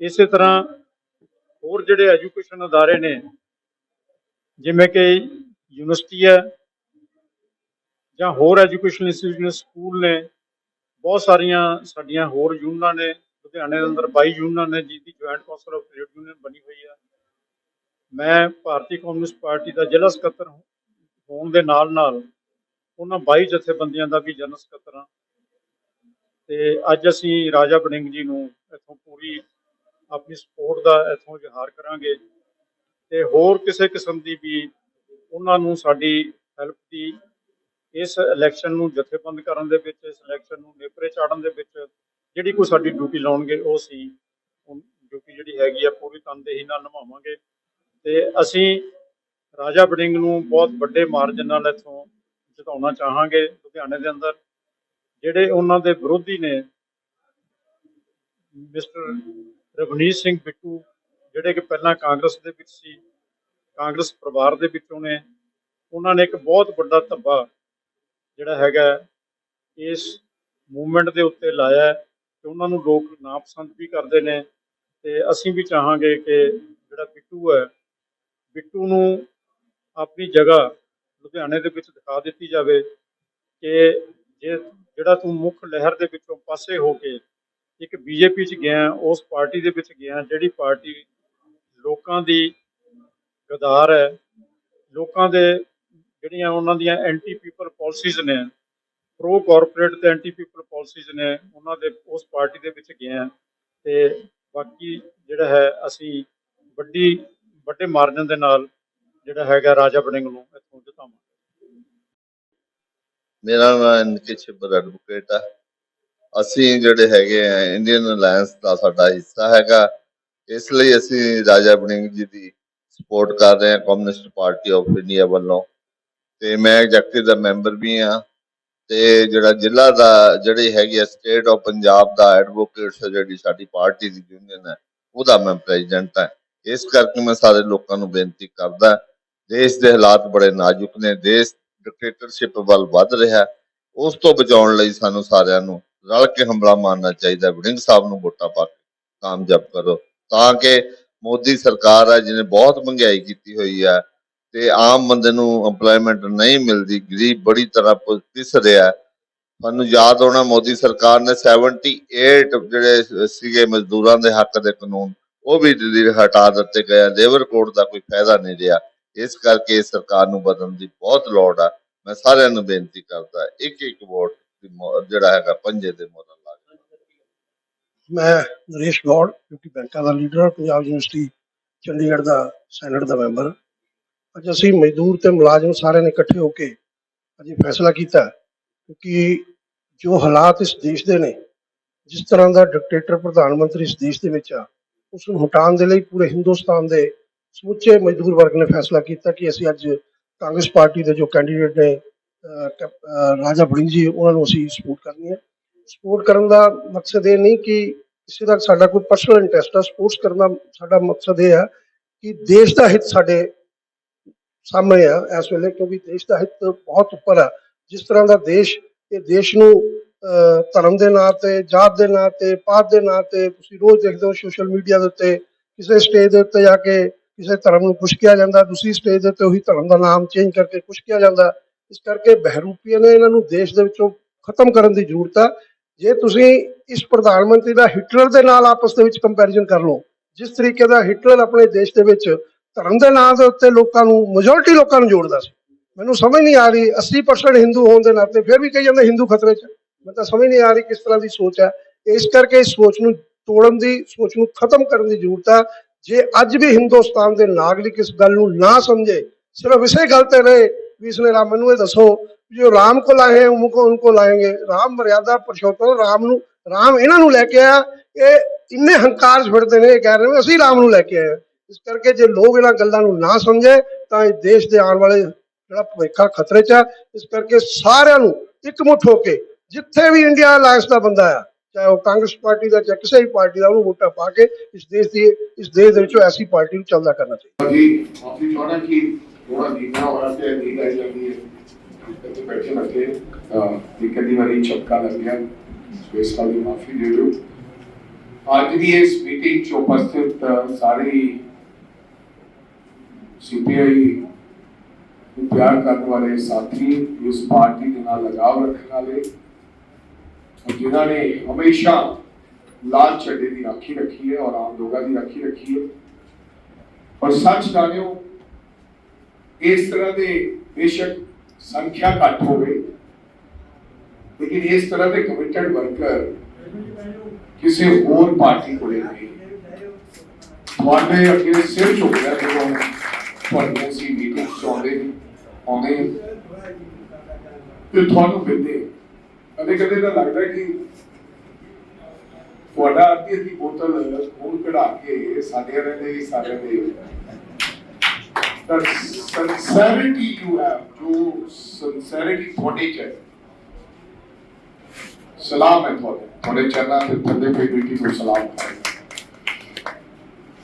ਇਸੇ ਤਰ੍ਹਾਂ ਹੋਰ ਜਿਹੜੇ ਐਜੂਕੇਸ਼ਨ ਅਦਾਰੇ ਨੇ, ਜਿਵੇਂ ਕਿ ਯੂਨੀਵਰਸਿਟੀ ਹੈ ਜਾਂ ਹੋਰ ਐਜੂਕੇਸ਼ਨ ਇੰਸਟੀਟਿਊਸ਼ਨ ਸਕੂਲ ਨੇ ਬਹੁਤ ਸਾਰੀਆਂ ਸਾਡੀਆਂ ਹੋਰ ਯੂਨੀਅਨਾਂ ਨੇ, ਲੁਧਿਆਣੇ ਦੇ ਅੰਦਰ 22 ਯੂਨੀਅਨਾਂ ਨੇ ਜਿਹਦੀ joint council of trade union ਬਣੀ ਹੋਈ ਹੈ ਮੈਂ ਭਾਰਤੀ ਕਮਿਊਨਿਸਟ ਪਾਰਟੀ ਦਾ ਜ਼ਿਲ੍ਹਾ ਸਕੱਤਰ ਹੋਣ ਦੇ ਨਾਲ ਨਾਲ ਉਹਨਾਂ 22 ਜਥੇਬੰਦੀਆਂ ਦਾ ਵੀ ਜਨਰਲ ਸਕੱਤਰ ਹਾਂ। ਤੇ ਅੱਜ ਅਸੀਂ ਰਾਜਾ ਬੜਿੰਗ ਜੀ ਨੂੰ ਇੱਥੋਂ ਪੂਰੀ ਆਪਣੀ ਸਪੋਰਟ ਦਾ ਇੱਥੋਂ ਇਜ਼ਹਾਰ ਕਰਾਂਗੇ ਤੇ ਹੋਰ ਕਿਸੇ ਕਿਸਮ ਦੀ ਵੀ ਉਹਨਾਂ ਨੂੰ ਸਾਡੀ ਹੈਲਪ ਦੀ ਇਸ ਇਲੈਕਸ਼ਨ ਨੂੰ ਜਥੇਬੰਦ ਕਰਨ ਦੇ ਵਿੱਚ, ਇਸ ਇਲੈਕਸ਼ਨ ਨੂੰ ਨੇਪਰੇ ਚਾੜਨ ਦੇ ਵਿੱਚ ਜਿਹੜੀ ਕੋਈ ਸਾਡੀ ਡਿਊਟੀ ਲਾਉਣਗੇ, ਉਹ ਸੀ ਡਿਊਟੀ ਜਿਹੜੀ ਹੈਗੀ ਆ, ਪੂਰੀ ਤਨਦੇਹੀ ਨਾਲ ਨਿਭਾਵਾਂਗੇ। ਤੇ ਅਸੀਂ ਰਾਜਾ ਬੜਿੰਗ ਨੂੰ ਬਹੁਤ ਵੱਡੇ ਮਾਰਜਨ ਨਾਲ ਇੱਥੋਂ ਜਿਤਾਉਣਾ ਚਾਹਾਂਗੇ ਲੁਧਿਆਣੇ ਦੇ ਅੰਦਰ। ਜਿਹੜੇ ਉਹਨਾਂ ਦੇ ਵਿਰੋਧੀ ਨੇ, ਮਿਸਟਰ ਰਵਨੀਤ ਸਿੰਘ ਬਿੱਟੂ, ਜਿਹੜੇ ਕਿ ਪਹਿਲਾਂ ਕਾਂਗਰਸ ਦੇ ਵਿੱਚ ਸੀ, ਕਾਂਗਰਸ ਪਰਿਵਾਰ ਦੇ ਵਿੱਚੋਂ ਨੇ, ਉਹਨਾਂ ਨੇ ਇੱਕ ਬਹੁਤ ਵੱਡਾ ਧੱਬਾ ਜਿਹੜਾ ਹੈਗਾ ਇਸ ਮੂਵਮੈਂਟ ਦੇ ਉੱਤੇ ਲਾਇਆ ਹੈ ਉਹਨਾਂ ਨੂੰ ਲੋਕ ਨਾਪਸੰਦ ਵੀ ਕਰਦੇ ਨੇ ਤੇ ਅਸੀਂ ਵੀ ਚਾਹਾਂਗੇ ਕਿ ਜਿਹੜਾ ਬਿੱਟੂ ਹੈ, ਬਿੱਟੂ ਨੂੰ ਆਪਣੀ ਜਗ੍ਹਾ ਲੁਧਿਆਣੇ ਦੇ ਵਿੱਚ ਦਿਖਾ ਦਿੱਤੀ ਜਾਵੇ ਕਿ ਜੇ ਜਿਹੜਾ ਤੂੰ ਮੁੱਖ ਲਹਿਰ ਦੇ ਵਿੱਚੋਂ ਪਾਸੇ ਹੋ ਕੇ ਇੱਕ ਬੀਜੇਪੀ 'ਚ ਗਿਆ, ਉਸ ਪਾਰਟੀ ਦੇ ਵਿੱਚ ਗਿਆ, ਜਿਹੜੀ ਪਾਰਟੀ ਲੋਕਾਂ ਦੀ ਗਦਾਰ ਹੈ, ਲੋਕਾਂ ਦੇ ਜਿਹੜੀਆਂ ਉਹਨਾਂ ਦੀਆਂ ਐਂਟੀ ਪੀਪਲ ਪਾਲਿਸੀਜ਼ ਨੇ ਪ੍ਰੋ ਕਾਰਪੋਰੇਟ ਤੇ ਐਂਟੀ ਪੀਪਲ ਪਾਲਿਸੀਜ਼ ਨੇ, ਉਹਨਾਂ ਦੇ ਉਸ ਪਾਰਟੀ ਦੇ ਵਿੱਚ ਗਿਆ ਤੇ ਬਾਕੀ ਜਿਹੜਾ ਹੈ ਅਸੀਂ ਵੱਡੀ, ਵੱਡੇ ਮਾਰਜਨ ਦੇ ਨਾਲ ਜਿਹੜਾ ਹੈਗਾ ਰਾਜਾ ਬੜਿੰਗ ਨੂੰ ਇੱਥੋਂ ਜਿਤਾਵਾਂਗੇ। ਮੇਰਾ ਨਾਮ ਨਿਖਿਲ ਐਡਵੋਕੇਟ ਆ। ਅਸੀਂ ਜਿਹੜੇ ਹੈਗੇ ਆ ਇੰਡੀਅਨ ਅਲਾਈਅੰਸ ਦਾ ਸਾਡਾ ਹਿੱਸਾ ਹੈਗਾ। ਇਸ ਲਈ ਅਸੀਂ ਰਾਜਾ ਬੜਿੰਗ ਜੀ ਦੀ ਸਪੋਰਟ ਕਰ ਰਹੇ ਹਾਂ ਕਮਿਊਨਿਸਟ ਪਾਰਟੀ ਆਫ ਇੰਡੀਆ ਵੱਲੋਂ। ਤੇ ਮੈਂ ਐਗਜ਼ੈਕਟਿਵ ਦਾ ਮੈਂਬਰ ਵੀ ਹਾਂ ਤੇ ਜਿਹੜਾ ਜ਼ਿਲ੍ਹਾ ਦਾ, ਜਿਹੜੀ ਹੈਗੀ ਆ ਸਟੇਟ ਆਫ ਪੰਜਾਬ ਦਾ ਐਡਵੋਕੇਟਸ ਜਿਹੜੀ ਸਾਡੀ ਪਾਰਟੀ ਦੀ ਯੂਨੀਅਨ ਹੈ ਉਹਦਾ ਮੈਂ ਪ੍ਰੈਜ਼ੀਡੈਂਟ ਹਾਂ ਇਸ ਕਰਕੇ ਮੈਂ ਸਾਰੇ ਲੋਕਾਂ ਨੂੰ ਬੇਨਤੀ ਕਰਦਾ, ਦੇਸ਼ ਦੇ ਹਾਲਾਤ ਬੜੇ ਨਾਜ਼ੁਕ ਨੇ, ਦੇਸ਼ ਡਿਕਟੇਟਰਸ਼ਿਪ ਵੱਲ ਵੱਧ ਰਿਹਾ ਉਸ ਤੋਂ ਬਚਾਉਣ ਲਈ ਸਾਨੂੰ ਸਾਰਿਆਂ ਨੂੰ ਰਲ ਕੇ ਹਮਲਾ ਮਾਰਨਾ ਚਾਹੀਦਾ ਹੈ। ਵੜਿੰਗ ਸਾਹਿਬ ਨੂੰ ਵੋਟਾਂ ਪਾ ਕੇ ਕਾਮਯਾਬ ਕਰੋ, ਤਾਂ ਕਿ ਮੋਦੀ ਸਰਕਾਰ ਹੈ ਜਿਹਨੇ ਬਹੁਤ ਮਹਿੰਗਾਈ ਕੀਤੀ ਹੋਈ ਹੈ ਤੇ ਆਮ ਬੰਦੇ ਨੂੰ EMPLOYMENT ਨਹੀਂ ਮਿਲਦੀ, ਗਰੀਬ ਬੜੀ ਤਰ੍ਹਾਂ ਪਿਸ ਰਿਹਾ ਤੁਹਾਨੂੰ ਯਾਦ ਹੋਣਾ ਮੋਦੀ ਸਰਕਾਰ ਨੇ 78 ਜਿਹੜੇ ਸੀਗੇ ਮਜ਼ਦੂਰਾਂ ਦੇ ਹੱਕ ਦੇ ਕਾਨੂੰਨ, ਉਹ ਵੀ ਦਿੱਲੀ ਹਟਾ ਦਿੱਤੇ ਗਏ ਲੇਬਰ ਕੋਡ ਦਾ ਕੋਈ ਫਾਇਦਾ ਨਹੀਂ ਰਿਹਾ। ਇਸ ਕਰਕੇ ਸਰਕਾਰ ਨੂੰ ਬਦਲਣ ਦੀ ਬਹੁਤ ਲੋੜ ਆ। ਮੈਂ ਸਾਰਿਆਂ ਨੂੰ ਬੇਨਤੀ ਕਰਦਾ ਇੱਕ ਇੱਕ ਵੋਟ ਜਿਹੜਾ ਹੈਗਾ ਪੰਜੇ ਦੇ ਮੋਹਰ ਲਾ ਮੈਂ ਨਰੇਸ਼ ਗੌੜ ਜੋ ਬੈਂਕਾਂ ਦਾ ਲੀਡਰ, ਪੰਜਾਬ ਯੂਨੀਵਰਸਿਟੀ, ਚੰਡੀਗੜ੍ਹ ਦਾ ਸੈਨੇਟ ਦਾ ਮੈਂਬਰ। ਅੱਜ ਅਸੀਂ ਮਜ਼ਦੂਰ ਤੇ ਮੁਲਾਜ਼ਮ ਸਾਰਿਆਂ ਨੇ ਇਕੱਠੇ ਹੋ ਕੇ ਅੱਜ ਇਹ ਫੈਸਲਾ ਕੀਤਾ ਕਿਉਂਕਿ ਜੋ ਹਾਲਾਤ ਇਸ ਦੇਸ਼ ਦੇ ਨੇ, ਜਿਸ ਤਰ੍ਹਾਂ ਦਾ ਡਿਕਟੇਟਰ ਪ੍ਰਧਾਨ ਮੰਤਰੀ ਇਸ ਦੇਸ਼ ਦੇ ਵਿੱਚ ਆ ਉਸ ਨੂੰ ਹਟਾਉਣ ਦੇ ਲਈ ਪੂਰੇ ਹਿੰਦੁਸਤਾਨ ਦੇ ਸਮੁੱਚੇ ਮਜ਼ਦੂਰ ਵਰਗ ਨੇ ਫੈਸਲਾ ਕੀਤਾ ਕਿ ਅਸੀਂ ਅੱਜ ਕਾਂਗਰਸ ਪਾਰਟੀ ਦੇ ਜੋ ਕੈਂਡੀਡੇਟ ਨੇ ਕੈਪ- ਰਾਜਾ ਵੜਿੰਗ ਜੀ, ਉਹਨਾਂ ਨੂੰ ਅਸੀਂ ਸਪੋਰਟ ਕਰਨੀ ਹੈ। ਸਪੋਰਟ ਕਰਨ ਦਾ ਮਕਸਦ ਇਹ ਨਹੀਂ ਕਿ ਕਿਸੇ ਦਾ ਸਾਡਾ ਕੋਈ ਪਰਸਨਲ ਇੰਟਰਸਟ ਆ ਸਪੋਰਟਸ ਕਰਨ ਦਾ ਸਾਡਾ ਮਕਸਦ ਇਹ ਆ ਕਿ ਦੇਸ਼ ਦਾ ਹਿੱਤ ਸਾਡੇ ਸਾਹਮਣੇ ਆ ਇਸ ਵੇਲੇ, ਕਿਉਂਕਿ ਦੇਸ਼ ਦਾ ਹਿੱਤ ਬਹੁਤ ਉੱਪਰ ਆ। ਜਿਸ ਤਰ੍ਹਾਂ ਦਾ ਦੇਸ਼, ਇਹ ਦੇਸ਼ ਨੂੰ ਧਰਮ ਦੇ ਨਾਂ ਤੇ, ਜਾਤ ਦੇ ਨਾਂ ਤੇ, ਪਾਤ ਦੇ ਨਾਂ ਤੇ ਤੁਸੀਂ ਰੋਜ਼ ਦੇਖਦੇ ਹੋ ਸੋਸ਼ਲ ਮੀਡੀਆ ਦੇ ਉੱਤੇ, ਕਿਸੇ ਸਟੇਜ ਦੇ ਉੱਤੇ ਜਾ ਕੇ ਕਿਸੇ ਧਰਮ ਨੂੰ ਕੁਛ ਕਿਹਾ ਜਾਂਦਾ, ਦੂਸਰੀ ਸਟੇਜ ਦੇ ਉੱਤੇ ਉਹੀ ਧਰਮ ਦਾ ਨਾਮ ਚੇਂਜ ਕਰਕੇ ਕੁਛ ਕਿਹਾ ਜਾਂਦਾ। ਇਸ ਕਰਕੇ ਬਹਿਰੂਪੀਆਂ ਨੇ ਇਹਨਾਂ ਨੂੰ ਦੇਸ਼ ਦੇ ਵਿੱਚੋਂ ਖਤਮ ਕਰਨ ਦੀ ਜ਼ਰੂਰਤ ਆ। ਜੇ ਤੁਸੀਂ ਇਸ ਪ੍ਰਧਾਨ ਮੰਤਰੀ ਦਾ ਹਿਟਲਰ ਦੇ ਨਾਲ ਆਪਸ ਦੇ ਵਿੱਚ ਕੰਪੈਰੀਜ਼ਨ ਕਰ ਲਓ, ਜਿਸ ਤਰੀਕੇ ਦਾ ਹਿਟਲਰ ਆਪਣੇ ਦੇਸ਼ ਦੇ ਵਿੱਚ ਧਰਮ ਦੇ ਨਾਂ ਦੇ ਉੱਤੇ ਲੋਕਾਂ ਨੂੰ ਮੈਜੋਰਟੀ ਲੋਕਾਂ ਨੂੰ ਜੋੜਦਾ ਸੀ। ਮੈਨੂੰ ਸਮਝ ਨਹੀਂ ਆ ਰਹੀ 80% ਹਿੰਦੂ ਹੋਣ ਦੇ ਨਾਤੇ ਫਿਰ ਵੀ ਕਹੀ ਜਾਂਦੇ ਹਿੰਦੂ ਖਤਰੇ 'ਚ। ਮੈਂ ਤਾਂ ਸਮਝ ਨਹੀਂ ਆ ਰਹੀ ਕਿਸ ਤਰ੍ਹਾਂ ਦੀ ਸੋਚ ਹੈ। ਇਸ ਕਰਕੇ ਇਸ ਸੋਚ ਨੂੰ ਤੋੜਨ ਦੀ, ਸੋਚ ਨੂੰ ਖਤਮ ਕਰਨ ਦੀ ਜ਼ਰੂਰਤ ਹੈ ਜੇ ਅੱਜ ਵੀ ਹਿੰਦੁਸਤਾਨ ਦੇ ਨਾਗਰਿਕ ਇਸ ਗੱਲ ਨੂੰ ਨਾ ਸਮਝੇ, ਸਿਰਫ ਇਸੇ ਗੱਲ ਤੇ ਰਹੇ ਵੀ ਇਸਨੇ ਰਾਮ ਮੈਨੂੰ ਇਹ ਦੱਸੋ ਜੋ ਰਾਮ ਕੋ ਲਾਏ ਉਨਕੋ ਉਨਕੋ ਲਾਏਗੇ ਰਾਮ ਮਰਿਆਦਾ, ਪਰਸ਼ੋਤਮ ਰਾਮ ਨੂੰ, ਰਾਮ ਇਹਨਾਂ ਨੂੰ ਲੈ ਕੇ ਆਇਆ। ਇਹ ਇੰਨੇ ਹੰਕਾਰ ਛੱਡਦੇ ਨੇ, ਇਹ ਕਹਿ ਰਹੇ ਅਸੀਂ ਰਾਮ ਨੂੰ ਲੈ ਕੇ ਆਏ ਇਸ ਕਰਕੇ ਜੇ ਲੋਕ ਇਹਨਾਂ ਗੱਲਾਂ ਨੂੰ ਨਾ ਸਮਝੇ, ਤਾਂ ਇਹ ਦੇਸ਼ ਦੇ ਆਉਣ ਵਾਲੇ ਜਿਹੜਾ ਭਵਿੱਖਾ ਖਤਰੇ 'ਚ ਹੈ ਇਸ ਕਰਕੇ ਸਾਰਿਆਂ ਨੂੰ ਇਕਮੁੱਠ ਹੋ ਕੇ ਜਿੱਥੇ ਵੀ ਇੰਡੀਆ ਅਲਾਈਅੰਸ ਦਾ ਬੰਦਾ ਆ, ਚਾਹੇ ਉਹ ਕਾਂਗਰਸ ਪਾਰਟੀ ਦਾ ਜਾਂ ਕਿਸੇ ਵੀ ਪਾਰਟੀ ਦਾ, ਉਹਨੂੰ ਵੋਟਾਂ ਪਾ ਕੇ ਇਸ ਦੇਸ਼ ਦੀ, ਇਸ ਦੇਸ਼ ਦੇ ਵਿੱਚੋਂ ਐਸੀ ਪਾਰਟੀ ਨੂੰ ਚੱਲਦਾ ਕਰਨਾ ਚਾਹੀਦਾ। ਜੀ ਆਪਣੀ ਛੋੜਾ ਕੀ ਥੋੜਾ ਦੀਨਾ ਹੋਣਾ ਤੇ ਨਹੀਂ ਗਾਈ ਜਾਂਦੀ ਹੈ। ਤੇ ਬੈਠੇ ਬੈਠੇ ਇੱਕ ਅੱਧੀ ਵਾਰੀ ਛੱਕਾ ਲੱਗ ਗਿਆ। ਇਸ ਵਾਲੀ ਮਾਫੀ ਦੇ ਦਿਓ। ਅੱਜ ਦੀ ਇਸ ਮੀਟਿੰਗ 'ਚ ਉਪਸਥਿਤ ਸਾਰੇ ਸੀਪੀਆਈ ਨੂੰ ਪਿਆਰ ਕਰਨ ਵਾਲੇ ਸਾਥੀ ਇਸ ਪਾਰਟੀ ਦੇ ਨਾਲ ਲਗਾਵ ਰੱਖਣ ਵਾਲੇ ਜਿਨ੍ਹਾਂ ਨੇ ਹਮੇਸ਼ਾ ਲਾਲ ਛੱਡੇ ਦੀ ਰਾਖੀ ਰੱਖੀ ਹੈ ਔਰ ਆਮ ਲੋਕਾਂ ਦੀ ਰਾਖੀ ਰੱਖੀ ਹੈ। ਔਰ ਸੱਚ ਜਾਣਿਓ, ਇਸ ਤਰ੍ਹਾਂ ਦੇ ਬੇਸ਼ੱਕ ਸੰਖਿਆ ਘੱਟ ਹੋਵੇ, ਲੇਕਿਨ ਇਸ ਤਰ੍ਹਾਂ ਦੇ ਕਮਿਟਡ ਵਰਕਰ ਕਿਸੇ ਹੋਰ ਪਾਰਟੀ ਕੋਲੇ ਨਹੀਂ। ਤੁਹਾਡੇ ਅੱਗੇ ਸਿਰ ਝੁਕ ਗਿਆ ਜਦੋਂ ਤੁਹਾਡੇ ਅਸੀਂ ਮੀਟਿੰਗ ਚ ਆਉਂਦੇ ਤੇ ਤੁਹਾਨੂੰ ਮਿਲਦੇ। ਕਦੇ ਕਦੇ ਤਾਂ ਲੱਗਦਾ ਕਿ ਤੁਹਾਡਾ ਅੱਧੀ ਅੱਧੀ ਬੋਤਲ ਖੂਨ ਕਢਾ ਕੇ ਸਾਡੇ ਵਾਲੇ ਹੀ ਸਾਡੇ ਦੇ the sincerity you have, ਜੋ sincerity ਤੁਹਾਡੇ ਚ ਹੈ। ਸਲਾਮ ਹੈ ਤੁਹਾਡੇ। ਤੁਹਾਡੇ ਚਰਨਾਂ ਤੇ ਥੱਲੇ ਪਈ ਬੇਟੀ ਨੂੰ ਸਲਾਮ ਹੈ।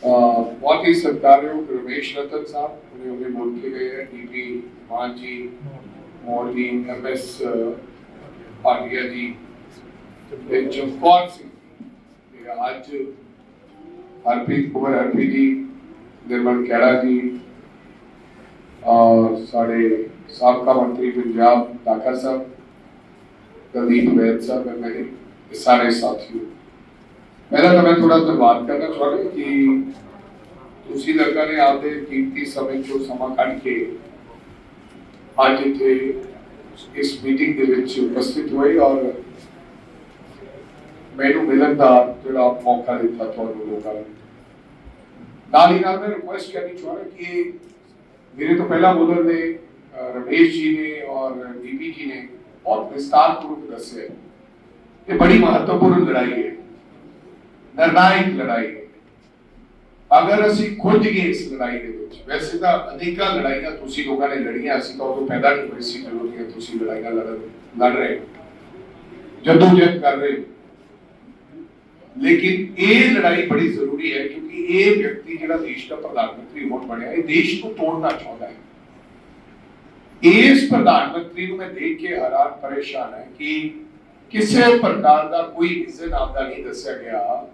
ਬਹੁਤ ਹੀ ਸਤਿਕਾਰਯੋਗ ਰਮੇਸ਼ ਰਤਨ ਸਾਹਿਬ ਉਹਨੇ ਉਹਨੇ ਬੋਲ ਕੇ ਗਏ ਹੈ ਡੀਪੀ ਮਾਨ ਜੀ ਮੋਰ ਜੀ ਐਮਐਸ ਭਾਟੀਆ ਜੀ ਤੇ ਚਮਕੌਰ ਸਿੰਘ ਤੇ ਅੱਜ ਹਰਪ੍ਰੀਤ ਕੁਮਾਰ ਹਰਪੀ ਜੀ ਨਿਰਮਲ ਖਹਿਰਾ ਜੀ ਔਰ ਸਾਡੇ ਸਾਬਕਾ ਮੰਤਰੀ ਪੰਜਾਬ ਦਾਖਾ ਸਾਹਿਬ ਕੁਲਦੀਪ ਵੈਦ ਸਾਹਿਬ and ਮੇਰੇ ਇਹ ਸਾਰੇ ਸਾਥੀਓ ਪਹਿਲਾਂ ਤਾਂ ਮੈਂ ਥੋੜਾ ਧੰਨਵਾਦ ਕਰਨਾ ਤੁਹਾਡਾ ਕਿ ਤੁਸੀਂ ਲੋਕਾਂ ਨੇ ਆਪਦੇ ਕੀਮਤੀ ਸਮੇਂ ਚੋਂ ਸਮਾਂ ਕੱਢ ਕੇ ਅੱਜ ਇੱਥੇ ਇਸ ਮੀਟਿੰਗ ਦੇ ਵਿੱਚ ਉਪਸਥਿਤ ਹੋਏ ਔਰ ਮੈਨੂੰ ਮਿਲਣ ਦਾ ਜਿਹੜਾ ਮੌਕਾ ਦਿੱਤਾ ਤੁਹਾਨੂੰ ਲੋਕਾਂ ਨੇ। ਨਾਲ ਹੀ ਨਾਲ ਮੈਂ ਰਿਕੁਐਸਟ ਕਰਨੀ ਚਾਹੁੰਦਾ ਕਿ ਮੇਰੇ ਤੋਂ ਪਹਿਲਾਂ ਬੋਲਣ ਦੇ ਰਮੇਸ਼ ਜੀ ਨੇ ਔਰ ਡੀਪੀ ਜੀ ਨੇ ਬਹੁਤ ਵਿਸਤਾਰਪੂਰਵਕ ਦੱਸਿਆ ਇਹ ਬੜੀ ਮਹੱਤਵਪੂਰਨ ਲੜਾਈ ਹੈ। ਨਿਰਣਾਇਕ ਲੜਾਈ ਅਗਰ ਅਸੀਂ ਖੁੱਝ ਗਏ ਇਸ ਲੜਾਈ ਦੇ ਵਿੱਚ, ਵੈਸੇ ਤਾਂ ਅਨੇਕਾਂ ਲੜਾਈਆਂ ਤੁਸੀਂ ਲੋਕਾਂ ਨੇ ਲੜੀਆਂ, ਅਸੀਂ ਤਾਂ ਉਦੋਂ ਪੈਦਾ ਨਹੀਂ ਹੋਏ ਸੀ ਜਦੋਂ ਕਿ ਤੁਸੀਂ ਲੜਾਈਆਂ ਲੜ ਲੜ ਰਹੇ ਜਦੋਂ ਜਦ ਕਰ ਰਹੇ ਲੇਕਿਨ ਇਹ ਲੜਾਈ ਬੜੀ ਜ਼ਰੂਰੀ ਹੈ ਕਿਉਂਕਿ ਇਹ ਵਿਅਕਤੀ ਜਿਹੜਾ ਦੇਸ਼ ਦਾ ਪ੍ਰਧਾਨ ਮੰਤਰੀ ਹੋਣ ਬਣਿਆ, ਇਹ ਦੇਸ਼ ਨੂੰ ਤੋੜਨਾ ਚਾਹੁੰਦਾ ਹੈ। ਇਸ ਪ੍ਰਧਾਨ ਮੰਤਰੀ ਨੂੰ ਮੈਂ ਦੇਖ ਕੇ ਹੈਰਾਨ, ਪਰੇਸ਼ਾਨ ਹੈ ਕਿ ਕਿਸੇ ਪ੍ਰਕਾਰ ਦਾ ਕੋਈ ਵਿਜ਼ਨ ਆਪਦਾ ਨਹੀਂ ਦੱਸਿਆ ਗਿਆ।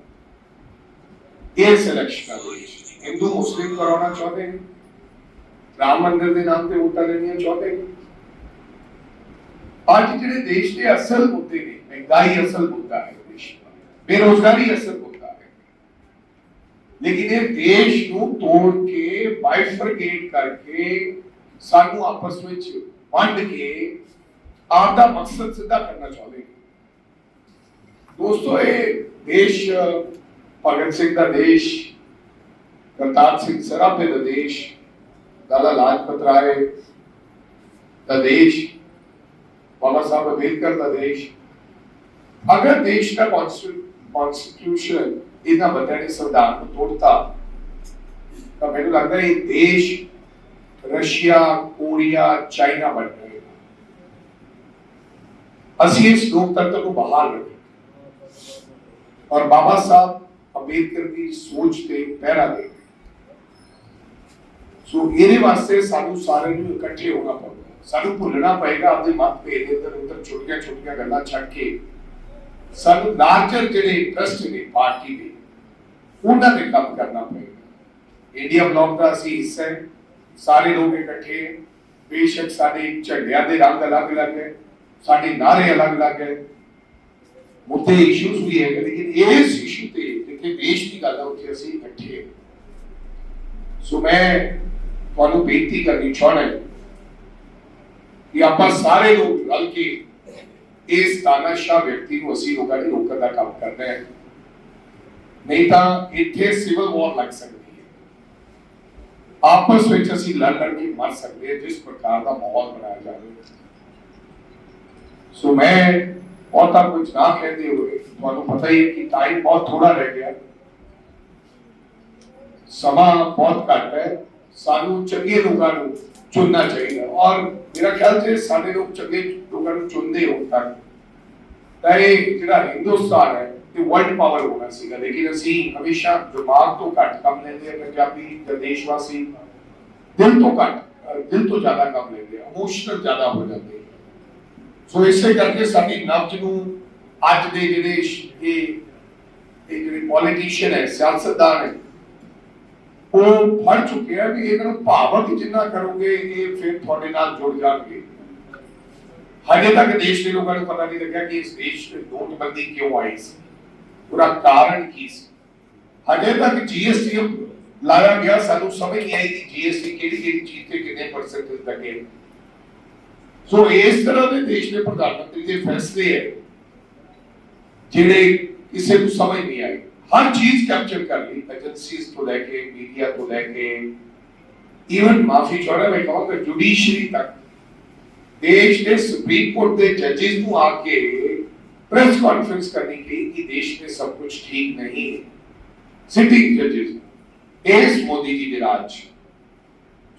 ਇਸ ਇਲੈਕਸ਼ਨਾਂ ਦੇ ਵਿੱਚ ਹਿੰਦੂ, ਮੁਸਲਿਮ ਕਰਾਉਣਾ ਚਾਹੁੰਦੇ ਨੇ। ਰਾਮ ਮੰਦਿਰ ਦੇ ਨਾਮ ਤੇ ਵੋਟਾਂ ਲੈਣੀਆਂ ਚਾਹੁੰਦੇ ਨੇ। ਅੱਜ ਜਿਹੜੇ ਦੇਸ਼ ਦੇ ਅਸਲ ਮੁੱਦੇ ਨੇ, ਮਹਿੰਗਾਈ ਅਸਲ ਮੁੱਦਾ ਹੈ ਦੇਸ਼ ਦਾ। ਬੇਰੋਜ਼ਗਾਰੀ ਅਸਲ ਮੁੱਦਾ ਹੈ। ਲੇਕਿਨ ਇਹ ਦੇਸ਼ ਨੂੰ ਤੋੜ ਕੇ ਬਾਈਫਰਗੇਟ ਕਰਕੇ ਸਾਨੂੰ ਆਪਸ ਵਿੱਚ ਵੰਡ ਕੇ ਆਪ ਦਾ ਮਕਸਦ ਸਿੱਧਾ ਕਰਨਾ ਚਾਹੁੰਦੇ ਨੇ। ਦੋਸਤੋ, ਇਹ ਦੇਸ਼ ਭਗਤ ਸਿੰਘ ਦਾ ਦੇਸ਼ ਕਰਤਾਰ ਸਿੰਘ ਸਰਾਭੇ ਦਾ ਦੇਸ਼ ਦਾਦਾ ਲਾਜਪਤ ਰਾਏ ਦਾ ਦੇਸ਼ ਬਾਬਾ ਸਾਹਿਬ ਅੰਬੇਦਕਰ ਦਾ ਦੇਸ਼ ਅਗਰ ਦੇਸ਼ ਦਾ ਕਨਸਟੀਟਿਊਸ਼ਨ ਇਹਨਾਂ ਬੰਦਿਆਂ ਨੇ ਸੰਵਿਧਾਨ ਨੂੰ ਤੋੜਤਾ ਤਾਂ ਮੈਨੂੰ ਲੱਗਦਾ ਹੈ ਇਹ ਦੇਸ਼ ਰਸ਼ੀਆ ਕੋਰੀਆ ਚਾਈਨਾ ਬਣ ਜਾਏਗਾ ਅਸੀਂ ਇਸ ਲੋਕਤੰਤਰ ਨੂੰ ਬਹਾਲ ਰੱਖੇ ਔਰ ਬਾਬਾ ਸਾਹਿਬ ਅੰਬੇਦਕਰ ਦੀ ਸੋਚ ਤੇ ਪਹਿਰਾ ਦੇ ਸੋ ਇਹਦੇ ਵਾਸਤੇ ਸਾਨੂੰ ਸਾਰਿਆਂ ਨੂੰ ਇਕੱਠੇ ਹੋਣਾ ਪਊਗਾ। ਸਾਨੂੰ ਭੁੱਲਣਾ ਪਏਗਾ ਆਪਣੇ ਮਤਭੇਦ ਇੱਧਰ ਉੱਧਰ ਛੋਟੀਆਂ ਛੋਟੀਆਂ ਗੱਲਾਂ ਛੱਡ ਕੇ। ਸਾਨੂੰ ਲਾਰਜਰ ਜਿਹੜੇ ਇੰਟਰਸਟ ਨੇ ਪਾਰਟੀ ਦੇ, ਉਹਨਾਂ ਤੇ ਕੰਮ ਕਰਨਾ ਪਏਗਾ। ਇੰਡੀਆ ਬਲੌਕ ਦਾ ਅਸੀਂ ਹਿੱਸਾ ਹੈ। ਸਾਰੇ ਲੋਕ ਇਕੱਠੇ ਹੈ। ਬੇਸ਼ੱਕ ਸਾਡੇ ਝੰਡਿਆਂ ਦੇ ਰੰਗ ਅਲੱਗ-ਅਲੱਗ ਹੈ। ਸਾਡੇ ਨਾਰੇ ਅਲੱਗ-ਅਲੱਗ ਹੈ। ਮੁੱਦੇ ਇਸ਼ੂਸ ਵੀ ਹੈ ਲੇਕਿਨ ਇਸ ਇਸ਼ੂ ਤੇ ਜਿੱਥੇ ਦੇਸ਼ ਦੀ ਗੱਲ ਹੈ ਉੱਥੇ ਅਸੀਂ ਇਕੱਠੇ ਹਾਂ। ਸੋ ਮੈਂ ਤੁਹਾਨੂੰ ਬੇਨਤੀ ਕਰਨੀ ਚਾਹੁੰਦਾ ਕਿ ਆਪਾਂ ਸਾਰੇ ਲੋਕ ਰਲ ਕੇ ਇਸ ਤਾਨਾਸ਼ਾਹ ਵਿਅਕਤੀ ਨੂੰ ਅਸੀਂ ਲੋਕਾਂ ਨੇ ਰੋਕਣ ਦਾ ਕੰਮ ਕਰਨਾ ਹੈ। ਨਹੀਂ ਤਾਂ ਇੱਥੇ ਸਿਵਲ ਵਾਰ ਲੱਗ ਸਕਦੀ ਹੈ। ਆਪਸ ਵਿੱਚ ਅਸੀਂ ਲੜ ਲੜ ਕੇ ਮਰ ਸਕਦੇ ਹਾਂ, ਜਿਸ ਪ੍ਰਕਾਰ ਦਾ ਮਾਹੌਲ ਬਣਾਇਆ ਜਾਵੇ। ਸੋ ਮੈਂ ਬਹੁਤਾ ਕੁਝ ਨਾ ਕਹਿੰਦੇ ਹੋਏ ਤੁਹਾਨੂੰ ਪਤਾ ਹੀ ਹੈ ਕਿ ਟਾਈਮ ਬਹੁਤ ਥੋੜਾ ਰਹਿ ਗਿਆ ਸਮਾਂ ਬਹੁਤ ਘੱਟ ਹੈ ਸਾਨੂੰ ਚੰਗੇ ਲੋਕਾਂ ਨੂੰ ਚੁਣਨਾ ਚਾਹੀਦਾ ਔਰ ਮੇਰਾ ਖਿਆਲ ਤੇ ਸਾਡੇ ਲੋਕ ਚੰਗੇ ਲੋਕਾਂ ਨੂੰ ਚੁਣਦੇ ਹੋ ਤੱਕ ਤਾਂ ਇਹ ਜਿਹੜਾ ਹਿੰਦੁਸਤਾਨ ਹੈ ਇਹ ਵਰਲਡ ਪਾਵਰ ਹੋਣਾ ਸੀਗਾ ਲੇਕਿਨ ਅਸੀਂ ਹਮੇਸ਼ਾ ਦਿਮਾਗ ਤੋਂ ਘੱਟ ਕੰਮ ਲੈਂਦੇ ਆ ਪੰਜਾਬੀ ਤੇ ਦੇਸ਼ਵਾਸੀ ਦਿਲ ਤੋਂ ਘੱਟ ਦਿਲ ਤੋਂ ਜ਼ਿਆਦਾ ਕੰਮ ਲੈਂਦੇ ਆ ਇਮੋਸ਼ਨਲ ਜ਼ਿਆਦਾ ਹੋ ਜਾਂਦੇ ਸੋ ਇਸੇ ਕਰਕੇ ਸਾਡੀ ਨਬਜ ਨੂੰ ਅੱਜ ਦੇ ਜਿਹੜੇ ਇਹ ਇਹ ਜਿਹੜੇ ਪੋਲੀਟੀਸ਼ੀਅਨ ਹੈ, ਸਿਆਸਤਦਾਨ ਹੈ, ਉਹ ਫੜ ਚੁੱਕੇ ਆ ਵੀ ਇਹਨਾਂ ਨੂੰ ਭਾਵਕ ਜਿੰਨਾ ਕਰੋਗੇ, ਇਹ ਫਿਰ ਤੁਹਾਡੇ ਨਾਲ ਜੁੜ ਜਾਣਗੇ। ਹਜੇ ਤੱਕ ਦੇਸ਼ ਦੇ ਲੋਕਾਂ ਨੂੰ ਪਤਾ ਨਹੀਂ ਲੱਗਿਆ ਕਿ ਇਸ ਦੇਸ਼ ਵਿੱਚ ਨੋਟਬੰਦੀ ਕਿਉਂ ਆਈ ਸੀ। ਉਹਦਾ ਕਾਰਨ ਕੀ ਸੀ? ਹਜੇ ਤੱਕ ਜੀਐਸਟੀ ਲਾਇਆ ਗਿਆ, ਸਾਨੂੰ ਸਮਝ ਨਹੀਂ ਆਈ ਕਿ ਜੀਐਸਟੀ ਕਿਹੜੀ ਕਿਹੜੀ ਚੀਜ਼ ਤੇ ਕਿੰਨੇ ਪਰਸੈਂਟੇਜ ਲੱਗੇ ਸੋ ਇਸ ਤਰ੍ਹਾਂ ਦੇ ਦੇਸ਼ ਦੇ ਪ੍ਰਧਾਨ ਮੰਤਰੀ ਦੇ ਫੈਸਲੇ ਹੈ ਜਿਹੜੇ ਕਿਸੇ ਨੂੰ ਸਮਝ ਨਹੀਂ ਆਏ ਹਰ ਚੀਜ਼ ਕੈਪਚਰ ਕਰ ਲਈ ਏਜੰਸੀਜ਼ ਤੋਂ ਲੈ ਕੇ ਮੀਡੀਆ ਤੋਂ ਲੈ ਕੇ ਈਵਨ ਮਾਫੀ ਚਾਹਣਾ ਮੈਂ ਕਹਾਂਗਾ ਜੁਡੀਸ਼ਰੀ ਤੱਕ ਦੇਸ਼ ਦੇ ਸੁਪਰੀਮ ਕੋਰਟ ਦੇ ਜੱਜਿਸ ਨੂੰ ਆ ਕੇ प्रेस कॉन्फ्रेंस करने की कि देश में सब कुछ ठीक नहीं है सिटिंग जजेस ਇਸ ਮੋਦੀ ਜੀ ਦੇ ਰਾਜ 'ਚ।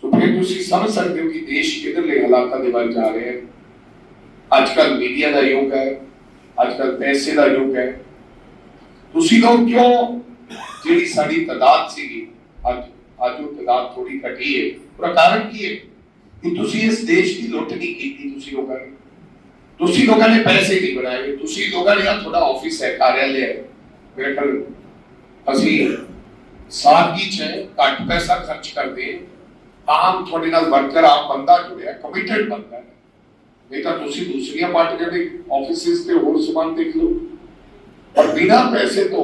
ਸੋ ਫਿਰ ਤੁਸੀਂ ਸਮਝ ਸਕਦੇ ਹੋ ਕਿ ਦੇਸ਼ ਕਿਧਰਲੇ ਹਾਲਾਤਾਂ ਦੇ ਵੱਲ ਜਾ ਰਿਹਾ ਹੈ ਅੱਜ ਕੱਲ ਮੀਡੀਆ ਦਾ ਯੁੱਗ ਹੈ ਅੱਜ ਕੱਲ ਪੈਸੇ ਦਾ ਯੁੱਗ ਹੈ ਤੁਸੀਂ ਲੋਕ ਕਿਉਂ ਜਿਹੜੀ ਸਾਡੀ ਤਾਦਾਦ ਸੀਗੀ ਅੱਜ ਅੱਜ ਉਹ ਤਾਦਾਦ ਥੋੜੀ ਘਟੀ ਹੈ ਉਹਦਾ ਕਾਰਨ ਕੀ ਹੈ ਕਿ ਤੁਸੀਂ ਇਸ ਦੇਸ਼ ਦੀ ਲੁੱਟ ਨਹੀਂ ਕੀਤੀ ਤੁਸੀਂ ਲੋਕਾਂ ਨੇ ਤੁਸੀਂ ਲੋਕਾਂ ਨੇ ਪੈਸੇ ਨਹੀਂ ਬਣਾਏ ਤੁਸੀਂ ਲੋਕਾਂ ਨੇ ਆ ਤੁਹਾਡਾ ਆਫਿਸ ਹੈ ਕਾਰਿਆਲੇ ਹੈ ਮੇਰੇ ਕੋਲ ਅਸੀਂ ਸਾਦਗੀ ਚ ਹੈ, ਘੱਟ ਪੈਸਾ ਖਰਚ ਕਰਦੇ ਹਾਂ। ਆਮ ਤੁਹਾਡੇ ਨਾਲ ਵਰਕਰ ਆਪ ਬੰਦਾ ਜੁੜਿਆ ਕਮਿਟਡ ਬੰਦਾ ਨਹੀਂ ਤਾਂ ਤੁਸੀਂ ਦੂਸਰੀਆਂ ਪਾਰਟੀਆਂ ਦੇ ਆਫਿਸਿਸ ਤੇ ਹੋਰ ਸਮਾਨ ਦੇਖ ਲਓ। ਪਰ ਬਿਨਾਂ ਪੈਸੇ ਤੋਂ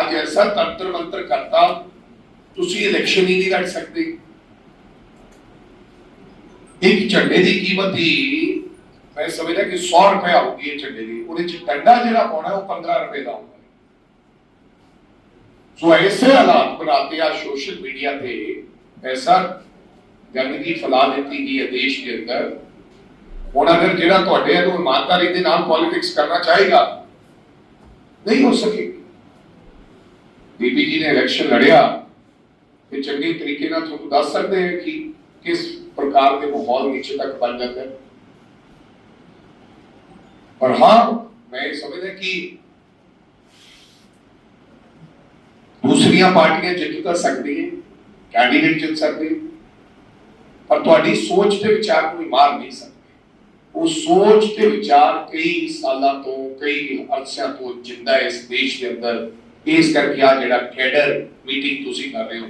ਅੱਜ ਐਸਾ ਤੰਤਰ ਮੰਤਰ ਕਰਤਾ, ਤੁਸੀਂ ਇਲੈਕਸ਼ਨ ਹੀ ਨਹੀਂ ਲੜ ਸਕਦੇ। ਇੱਕ ਝੰਡੇ ਦੀ ਕੀਮਤ ਹੀ, ਮੈਂ ਸਮਝਦਾ ਕਿ 100 ਰੁਪਏ ਆਉਗੀ ਇਹ ਝੰਡੇ ਦੀ। ਉਹਦੇ ਚ ਡੰਡਾ ਜਿਹੜਾ ਪਾਉਣਾ, ਉਹ 15 ਰੁਪਏ ਦਾ ਹੁੰਦਾ ਸੋ ਐਸੇ ਹਾਲਾਤ ਬਣਾਤੇ ਆ ਸੋਸ਼ਲ ਮੀਡੀਆ ਤੇ, ਐਸਾ गंदगी फैला देती गई है देश के अंदर ਹੁਣ ਅਗਰ ਜਿਹੜਾ ਤੁਹਾਡੇ ਨੂੰ ਇਮਾਨਦਾਰੀ ਦੇ ਨਾਲ ਪੋਲਿਟਿਕਸ ਕਰਨਾ ਚਾਹੇਗਾ ਨਹੀਂ ਹੋ ਸਕੇਗੀ ਬੀਬੀ ਜੀ ਨੇ ਇਲੈਕਸ਼ਨ ਲੜਿਆ ਤੇ ਚੰਗੇ ਤਰੀਕੇ ਨਾਲ ਤੁਹਾਨੂੰ ਦੱਸ ਸਕਦੇ ਹਾਂ ਕਿ ਕਿਸ ਪ੍ਰਕਾਰ ਦੇ ਮਾਹੌਲ ਵਿੱਚ ਤੱਕ ਬਣ ਜਾਂਦਾ ਹੈ ਪਰ ਹਾਂ ਮੈਂ ਇਹ ਸਮਝਦਾ ਕਿ ਦੂਸਰੀਆਂ ਪਾਰਟੀਆਂ ਜਿੱਤ ਤਾਂ ਸਕਦੀਆਂ ਕੈਂਡੀਡੇਟ ਜਿੱਤ ਸਕਦੇ ਪਰ ਤੁਹਾਡੀ ਸੋਚ ਤੇ ਵਿਚਾਰ ਕੋਈ ਮਾਰ ਨਹੀਂ ਸਕਦੇ। ਉਹ ਸੋਚ ਤੇ ਵਿਚਾਰ ਕਈ ਸਾਲਾਂ ਤੋਂ, ਕਈ ਅਰਸਿਆਂ ਤੋਂ ਜਿੰਦਾ ਇਸ ਦੇਸ਼ ਦੇ ਅੰਦਰ। ਇਸ ਕਰਕੇ ਆ ਜਿਹੜਾ ਕੈਡਰ ਮੀਟਿੰਗ ਤੁਸੀਂ ਕਰ ਰਹੇ ਹੋ।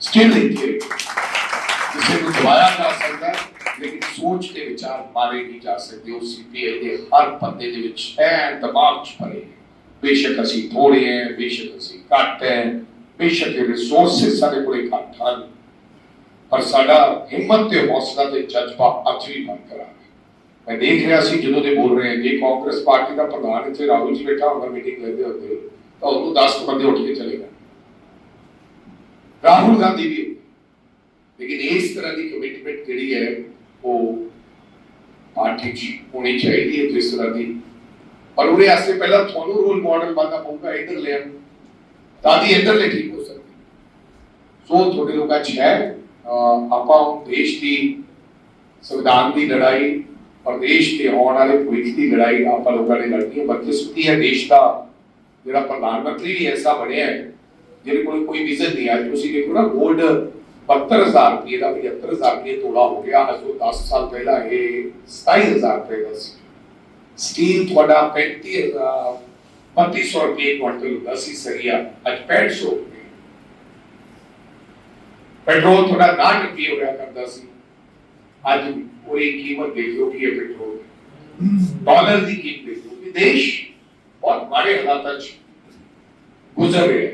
ਸਟਿਲ ਇੱਥੇ ਕਿਸੇ ਨੂੰ ਦਵਾਇਆ ਜਾ ਸਕਦਾ, ਲੇਕਿਨ ਸੋਚ ਤੇ ਵਿਚਾਰ ਮਾਰੇ ਨਹੀਂ ਜਾ ਸਕਦੇ। ਉਹ ਸੀਪੀਆਈ ਦੇ ਹਰ ਪੱਤੇ ਦੇ ਵਿੱਚ ਐ ਦਿਮਾਗ 'ਚ ਭਰੇ ਬੇਸ਼ੱਕ ਅਸੀਂ ਥੋੜੇ ਹੈ ਬੇਸ਼ੱਕ ਅਸੀਂ ਘੱਟ ਹੈ ਬੇਸ਼ੱਕ ਰਿਸੋਰਸਸ ਸਾਡੇ ਕੋਲੇ ਘੱਟ ਹਨ। ਪਰ ਸਾਡਾ ਹਿੰਮਤ ਤੇ ਹੌਸਲਾ ਤੇ ਜਜ਼ਬਾ ਅੱਜ ਵੀ ਬਰਕਰਾਰ ਹੈ ਮੈਂ ਦੇਖ ਰਿਹਾ ਸੀ ਜਦੋਂ ਦੇ ਬੋਲ ਰਹੇ ਜੇ ਕਾਂਗਰਸ ਪਾਰਟੀ ਦਾ ਪ੍ਰਧਾਨ ਇੱਥੇ ਰਾਹੁਲ ਜੀ ਬੈਠਾ ਹੁੰਦਾ, ਮੀਟਿੰਗ ਲੈਂਦੇ ਹੁੰਦੇ, ਤਾਂ ਉਹਨੂੰ 10 ਬੰਦੇ ਉੱਠ ਕੇ ਚਲੇ ਗਏ। ਰਾਹੁਲ ਗਾਂਧੀ ਵੀ ਲੇਕਿਨ ਇਸ ਤਰ੍ਹਾਂ ਦੀ ਕਮਿਟਮੈਂਟ ਜਿਹੜੀ ਹੈ, ਉਹ ਪਾਰਟੀ 'ਚ ਹੋਣੀ ਚਾਹੀਦੀ ਹੈ ਜਿਸ ਤਰ੍ਹਾਂ ਦੀ। ਪਰ ਉਹਦੇ ਵਾਸਤੇ ਪਹਿਲਾਂ ਤੁਹਾਨੂੰ ਰੋਲ ਮਾਡਲ ਬਣਨਾ ਪਊਗਾ ਇਧਰ ਲੈ ਤਾਂ ਦੀ ਇੱਧਰ ਲੈ ਠੀਕ ਹੋ ਸਕਦੀ। ਸੋ ਤੁਹਾਡੇ ਲੋਕਾਂ 'ਚ ਹੈ। ਆਪਾਂ ਹੁਣ ਦੇਸ਼ ਦੀ ਸੰਵਿਧਾਨ ਦੀ ਲੜਾਈ ਔਰ ਦੇਸ਼ ਦੇ ਆਉਣ ਵਾਲੇ ਭਵਿੱਖ ਦੀ ਲੜਾਈ ਆਪਾਂ ਲੋਕਾਂ ਨੇ ਲੜਨੀ ਹੈ। ਬਦਕਿਸਮਤੀ ਹੈ, ਦੇਸ਼ ਦਾ ਜਿਹੜਾ ਪ੍ਰਧਾਨ ਮੰਤਰੀ ਵੀ ਐਸਾ ਬਣਿਆ ਹੈ, ਜਿਹਦੇ ਕੋਲ ਕੋਈ ਵਿਜ਼ਨ ਨਹੀਂ ਹੈ। ਤੁਸੀਂ ਦੇਖੋ ਨਾ 골ਡ 72000 ਰੁਪਏ ਦਾ 75000 ਰੁਪਏ ਤੋਲਾ ਹੋ ਗਿਆ। ਅੱਜ ਤੋਂ 10 ਸਾਲ ਪਹਿਲਾਂ ਇਹ 27000 ਰੁਪਏ ਦਾ ਸੀ। ਸਟੀਲ ਤੁਹਾਡਾ 35000 3500 ਰੁਪਏ ਕੁਇੰਟਲ ਹੁੰਦਾ ਸੀ ਸਰੀਆ। ਅੱਜ 6500 ਰੁਪਏ। ਪੈਟਰੋਲ ਥੋੜਾ 9 ਰੁਪਏ ਹੋ ਰਿਹਾ ਕਰਦਾ ਸੀ ਅੱਜ ਉਹਦੀ ਕੀਮਤ ਦੇਖ ਲਓ ਕੀ ਹੈ ਪੈਟਰੋਲ ਦੀ ਡਾਲਰ ਦੀ ਕੀਮਤ ਦੇਖ ਲਓ ਵਿਦੇਸ਼ ਬਹੁਤ ਮਾੜੇ ਹਾਲਾਤਾਂ 'ਚ ਗੁਜ਼ਰ ਰਹੇ ਹੈ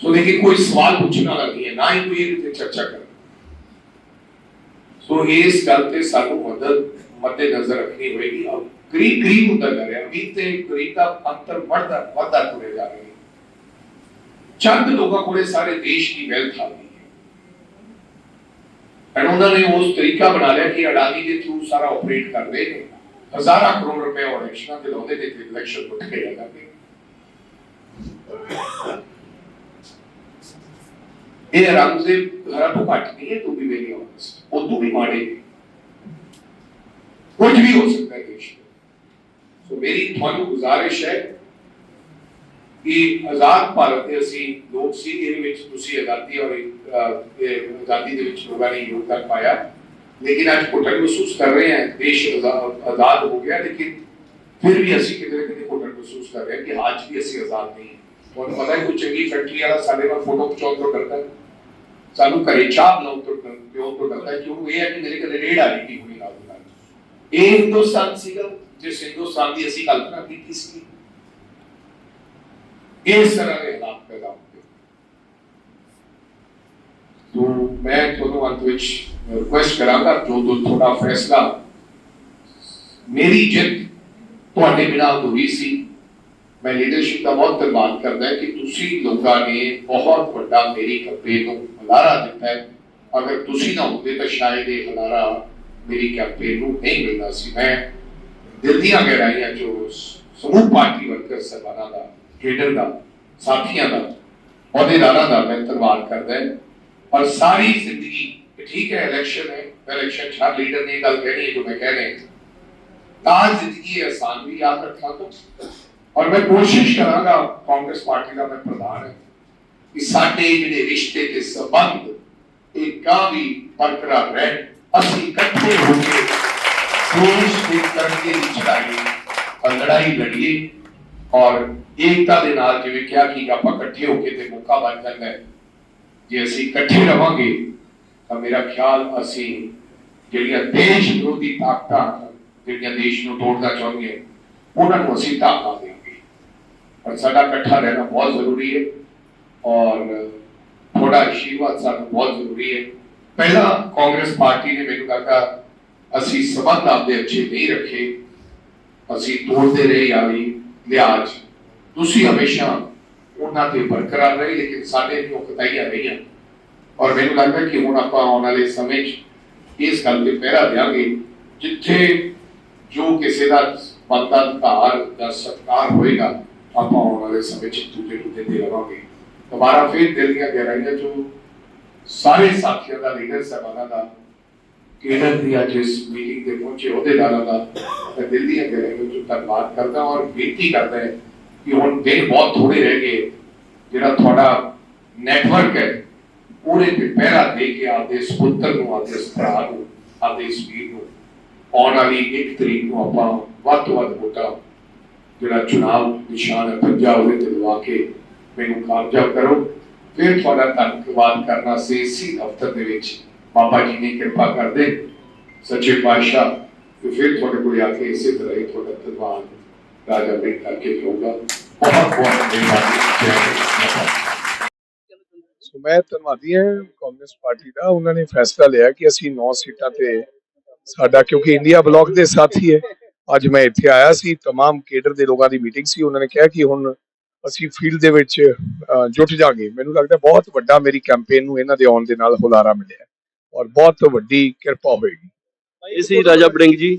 ਸੋ ਲੇਕਿਨ ਕੋਈ ਸਵਾਲ ਪੁੱਛਣ ਵਾਲਾ ਨਹੀਂ ਹੈ ਨਾ ਹੀ ਕੋਈ ਇਹਦੇ ਤੇ ਚਰਚਾ ਕਰ ਸੋ ਇਸ ਗੱਲ ਤੇ ਸਾਨੂੰ ਮਦਦ ਮੱਦੇ ਨਜ਼ਰ ਰੱਖਣੀ ਹੋਏਗੀ ਔਰ ਗਰੀਬ ਗਰੀਬ ਹੁੰਦਾ ਜਾ ਰਿਹਾ ਵੀ ਤੇ ਗਰੀਬ ਦਾ ਅੰਤਰ ਵੱਧਦਾ ਵੱਧਦਾ ਤੁਰੇ ਜਾ ਰਿਹਾ ਹੈ ਚੰਦ ਲੋਕਾਂ ਕੋਲੇ ਸਾਰੇ ਦੇਸ਼ ਦੀ ਵੈਲਥ ਆ ਗਈ ਹੈ ਐਂਡ ਉਹਨਾਂ ਨੇ ਉਸ ਤਰੀਕਾ ਬਣਾ ਲਿਆ ਕਿ ਅਡਾਨੀ ਦੇ ਥਰੂ ਸਾਰਾ ਆਪਰੇਟ ਕਰਦੇ ਨੇ। ਹਜ਼ਾਰਾਂ ਕਰੋੜ ਰੁਪਏ ਉਹ ਇਲੈਕਸ਼ਨਾਂ ਤੇ ਲਾਉਂਦੇ ਨੇ ਤੇ ਇਲੈਕਸ਼ਨ ਉੱਠ ਕੇ। ਜਾਂਦੇ ਇਹ ਰੰਗ ਘਰਾਂ ਤੋਂ ਘੱਟ ਨਹੀਂ ਹੈ, ਤੂੰ ਵੀ ਵੇਰੀ ਆਨੈਸਟ ਉਹ ਵੀ ਮਾੜੇ। ਨੇ। ਕੁਝ ਵੀ ਹੋ ਸਕਦਾ ਹੈ ਸੋ ਮੇਰੀ ਤੁਹਾਨੂੰ ਗੁਜ਼ਾਰਿਸ਼ ਹੈ ਕਿ ਆਜ਼ਾਦ ਭਾਰਤ ਦੇ ਅਸੀਂ ਲੋਕ ਸੀ, ਇਹਦੇ ਵਿੱਚ ਤੁਸੀਂ ਆਜ਼ਾਦੀ ਔਰ ਆਜ਼ਾਦੀ ਦੇ ਵਿੱਚ ਲੋਕਾਂ ਨੇ ਯੋਗਦਾਨ ਪਾਇਆ। ਲੇਕਿਨ ਅੱਜ ਘੁਟਨ ਮਹਿਸੂਸ ਕਰ ਰਹੇ ਹਾਂ, ਦੇਸ਼ ਆਜ਼ਾਦ ਹੋ ਗਿਆ, ਲੇਕਿਨ ਫਿਰ ਵੀ ਅਸੀਂ ਕਿਤੇ ਨਾ ਕਿਤੇ ਘੁਟਨ ਮਹਿਸੂਸ ਕਰ ਰਹੇ ਹਾਂ ਕਿ ਅੱਜ ਵੀ ਅਸੀਂ ਆਜ਼ਾਦ ਨਹੀਂ ਤੁਹਾਨੂੰ ਪਤਾ ਹੈ, ਕੋਈ ਚੰਗੀ ਫੈਕਟਰੀ ਵਾਲਾ ਸਾਡੇ ਨਾਲ ਫੋਟੋ ਖਿਚਾਉਣ ਤੋਂ ਡਰਦਾ ਸਾਨੂੰ ਘਰੇ ਚਾਹ ਬਣਾਉਣ ਤੋਂ ਡਰ- ਤੋਂ ਡਰਦਾ ਹੈ ਇਹ ਹੈ ਕਿ ਮੇਰੇ ਘਰੇ ਰੇੜ ਆ ਰਹੀ ਹੋਣੀ ਨਾਲ ਇਹ ਹਿੰਦੁਸਤਾਨ ਸੀਗਾ, ਜਿਸ ਹਿੰਦੁਸਤਾਨ ਦੀ ਅਸੀਂ ਕਲਪਨਾ ਕੀਤੀ ਸੀ ਇਸ ਤਰ੍ਹਾਂ ਦੇ ਹਾਲਾਤ ਪੈਦਾ ਹੁੰਦੇ ਤੋ, ਮੈਂ ਤੁਹਾਨੂੰ ਅੰਤ ਵਿੱਚ ਰਿਕੁਐਸਟ ਕਰਾਂਗਾ, ਜੋ ਜੋ ਤੁਹਾਡਾ ਫੈਸਲਾ ਮੇਰੀ ਜਿੱਤ ਤੁਹਾਡੇ ਬਿਨਾਂ ਅਧੂਰੀ ਸੀ, ਮੈਂ ਲੀਡਰਸ਼ਿਪ ਦਾ ਬਹੁਤ ਧੰਨਵਾਦ ਕਰਦਾ ਕਿ ਤੁਸੀਂ ਲੋਕਾਂ ਨੇ ਬਹੁਤ ਵੱਡਾ ਮੇਰੀ ਕੈਂਪੇਨ ਨੂੰ ਹਲਾਰਾ ਦਿੱਤਾ ਹੈ। ਅਗਰ ਤੁਸੀਂ ਨਾ ਹੁੰਦੇ ਤਾਂ ਸ਼ਾਇਦ ਇਹ ਹਲਾਰਾ ਮੇਰੀ ਕੈਂਪੇਨ ਨੂੰ ਨਹੀਂ ਮਿਲਣਾ ਸੀ। ਮੈਂ ਦਿਲ ਦੀਆਂ ਗਹਿਰਾਈਆਂ ਜੋ ਸਮੂਹ ਪਾਰਟੀ ਵਰਕਰ ਸਭਾਨਾਂ ਦਾ ਕੇਡਰ ਦਾ ਸਾਥੀਆਂ ਦਾ ਅਹੁਦੇਦਾਰਾਂ ਦਾ ਮੈਂ ਧੰਨਵਾਦ ਕਰਦਾ ਹਾਂ ਔਰ ਸਾਰੀ ਜ਼ਿੰਦਗੀ ਕਿ ਠੀਕ ਹੈ ਇਲੈਕਸ਼ਨ ਹੈ ਇਲੈਕਸ਼ਨ ਹਰ ਲੀਡਰ ਨੇ ਇਹ ਗੱਲ ਕਹਿਣੀ ਹੈ ਜੋ ਮੈਂ ਕਹਿ ਰਿਹਾ ਤਾਂ ਜ਼ਿੰਦਗੀ ਇਹ ਆਸਾਨ ਵੀ ਯਾਦ ਰੱਖਾਂਗਾ ਔਰ ਮੈਂ ਕੋਸ਼ਿਸ਼ ਕਰਾਂਗਾ ਕਾਂਗਰਸ ਪਾਰਟੀ ਦਾ ਮੈਂ ਪ੍ਰਧਾਨ ਹਾਂ ਕਿ ਸਾਡੇ ਜਿਹੜੇ ਰਿਸ਼ਤੇ ਤੇ ਸੰਬੰਧ ਇਹ ਗਾਂ ਵੀ ਬਰਕਰਾਰ ਰਹਿਣ ਅਸੀਂ ਇਕੱਠੇ ਹੋ ਕੇ ਦੇਸ਼ ਦੇ ਤਰੱਕੀ ਦੀ ਚੜਾਈ ਔਰ ਲੜਾਈ ਲੜੀਏ ਔਰ ਏਕਤਾ ਦੇ ਨਾਲ ਜਿਵੇਂ ਕਿਹਾ ਕਿ ਆਪਾਂ ਇਕੱਠੇ ਹੋ ਕੇ ਤੇ ਮੌਕਾ ਬਣ ਜਾਂਦਾ ਹੈ। ਜੇ ਅਸੀਂ ਇਕੱਠੇ ਰਵਾਂਗੇ, ਤਾਂ ਮੇਰਾ ਖਿਆਲ ਅਸੀਂ ਜਿਹੜੀਆਂ ਦੇਸ਼ ਵਿਰੋਧੀ ਤਾਕਤਾਂ, ਜਿਹੜੀਆਂ ਦੇਸ਼ ਨੂੰ ਤੋੜਨਾ ਚਾਹੁੰਦੀਆਂ ਉਹਨਾਂ ਨੂੰ ਅਸੀਂ ਤਾਕਤਾਂ ਦੇਵਾਂਗੇ। ਪਰ ਸਾਡਾ ਇਕੱਠਾ ਰਹਿਣਾ ਬਹੁਤ ਜ਼ਰੂਰੀ ਹੈ ਔਰ ਥੋੜਾ ਆਸ਼ੀਰਵਾਦ ਸਾਨੂੰ ਬਹੁਤ ਜ਼ਰੂਰੀ ਹੈ। ਪਹਿਲਾਂ ਕਾਂਗਰਸ ਪਾਰਟੀ ਨੇ ਮੈਨੂੰ ਲੱਗਾ ਅਸੀਂ ਸਬੰਧ ਆਪਦੇ ਅੱਛੇ ਨਹੀਂ ਰੱਖੇ। ਅਸੀਂ ਤੋੜਦੇ ਰਹੇ ਯਾਰੀ। ਲਿਆਜ ਤੁਸੀਂ ਹਮੇਸ਼ਾ ਉਹਨਾਂ ਤੇ ਬਰਕਰਾਰ ਰਹੇ, ਲੇਕਿਨ ਸਾਡੇ ਜੋ ਕਤਾਈਆਂ ਰਹੀਆਂ। ਔਰ ਮੈਨੂੰ ਲੱਗਦਾ ਕਿ ਹੁਣ ਆਪਾਂ ਆਉਣ ਵਾਲੇ ਸਮੇਂ 'ਚ ਇਸ ਗੱਲ ਤੇ ਪਹਿਰਾ ਦਿਆਂਗੇ, ਜਿੱਥੇ ਜੋ ਕਿਸੇ ਦਾ ਬੰਦਾ ਧਾਰ ਦਾ ਸਤਕਾਰ ਹੋਏਗਾ, ਆਪਾਂ ਆਉਣ ਵਾਲੇ ਸਮੇਂ 'ਚ ਦੂਜੇ ਨੂੰ ਦਿੰਦੇ ਰਵਾਂਗੇ। ਦੁਬਾਰਾ ਫਿਰ ਦਿਲ ਦੀਆਂ ਗਹਿਰਾਈਆਂ ਚੋਂ ਸਾਰੇ ਸਾਥੀਆਂ ਦਾ ਲੀਡਰ ਸਾਹਿਬਾਨਾਂ ਦਾ ਕੇਡਰ ਦੀ ਅੱਜ ਇਸ ਮੀਟਿੰਗ ਤੇ ਪਹੁੰਚੇ ਅਹੁਦੇਦਾਰਾਂ ਦਾ ਮੈਂ ਦਿਲ ਦੀਆਂ ਗਹਿਰਾਈਆਂ ਤੋਂ ਧੰਨਵਾਦ ਕਰਦਾ ਔਰ ਬੇਨਤੀ ਕਰਦਾ ਹੈ ਕਿ ਹੁਣ ਦਿਨ ਬਹੁਤ ਥੋੜੇ ਰਹਿ ਗਏ, ਜਿਹੜਾ ਤੁਹਾਡਾ ਨੈਟਵਰਕ ਹੈ ਉਹਦੇ ਤੇ ਪਹਿਰਾ ਦੇ ਕੇ ਆਪਦੇ ਸਪੁੱਤਰ ਨੂੰ, ਆਪਦੇ ਭਰਾ ਨੂੰ, ਆਪਦੇ ਇਸ ਵੀਰ ਨੂੰ ਆਉਣ ਵਾਲੀ ਇੱਕ ਤਰੀਕ ਨੂੰ ਆਪਾਂ ਵੱਧ ਤੋਂ ਵੱਧ ਵੋਟਾਂ, ਜਿਹੜਾ ਚੁਣਾਵ ਨਿਸ਼ਾਨ ਹੈ ਪੰਜਾਬ ਉਹਦੇ ਤੇ ਲਵਾ ਕੇ ਮੈਨੂੰ ਕਾਮਯਾਬ ਕਰੋ। ਫਿਰ ਤੁਹਾਡਾ ਧੰਨਵਾਦ ਕਰਨਾ ਸੀ ਦਫ਼ਤਰ ਦੇ ਵਿੱਚ ਬਾਬਾ ਜੀ ਨੇ ਕਿਰਪਾ ਕਰਦੇ ਸੱਚੇ ਪਾਤਸ਼ਾਹ ਤੇ ਫਿਰ ਤੁਹਾਡੇ ਕੋਲ ਆ ਕੇ ਇਸੇ ਤਰ੍ਹਾਂ ਹੀ ਤੁਹਾਡਾ ਧੰਨਵਾਦ ਰਾਜਾ ਬੇਟ ਕਰਕੇ ਜਾਊਗਾ ਬਹੁਤ ਬਹੁਤ ਮਿਹਰਬਾਨੀ ਜੈ ਹਿੰਦ। ਸੋ ਮੈਂ ਧੰਨਵਾਦੀ ਹਾਂ ਕਾਂਗਰਸ ਪਾਰਟੀ ਦਾ ਉਹਨਾਂ ਨੇ ਫੈਸਲਾ ਲਿਆ ਕਿ ਅਸੀਂ 9 ਸੀਟਾਂ ਤੇ ਸਾਡਾ ਕਿਉਂਕਿ ਇੰਡੀਆ ਬਲਾਕ ਦੇ ਸਾਥੀ ਹੈ ਅੱਜ ਮੈਂ ਇੱਥੇ ਆਇਆ ਸੀ तमाम ਕੇਡਰ ਦੇ ਲੋਕਾਂ ਦੀ ਮੀਟਿੰਗ ਸੀ ਉਹਨਾਂ ਨੇ ਕਿਹਾ ਕਿ ਹੁਣ ਅਸੀਂ ਫੀਲਡ ਦੇ ਵਿੱਚ ਅ, ਜੁਟ ਜਾਗੇ ਮੈਨੂੰ ਲੱਗਦਾ ਬਹੁਤ ਵੱਡਾ ਮੇਰੀ ਕੈਂਪੇਨ ਨੂੰ ਇਹਨਾਂ ਦੇ ਆਉਣ ਦੇ ਨਾਲ ਹੁਲਾਰਾ ਮਿਲਿਆ ਔਰ ਬਹੁਤ ਵੱਡੀ ਕਿਰਪਾ ਹੋਏਗੀ ਇਹ ਸੀ ਰਾਜਾ ਬੜਿੰਗ ਜੀ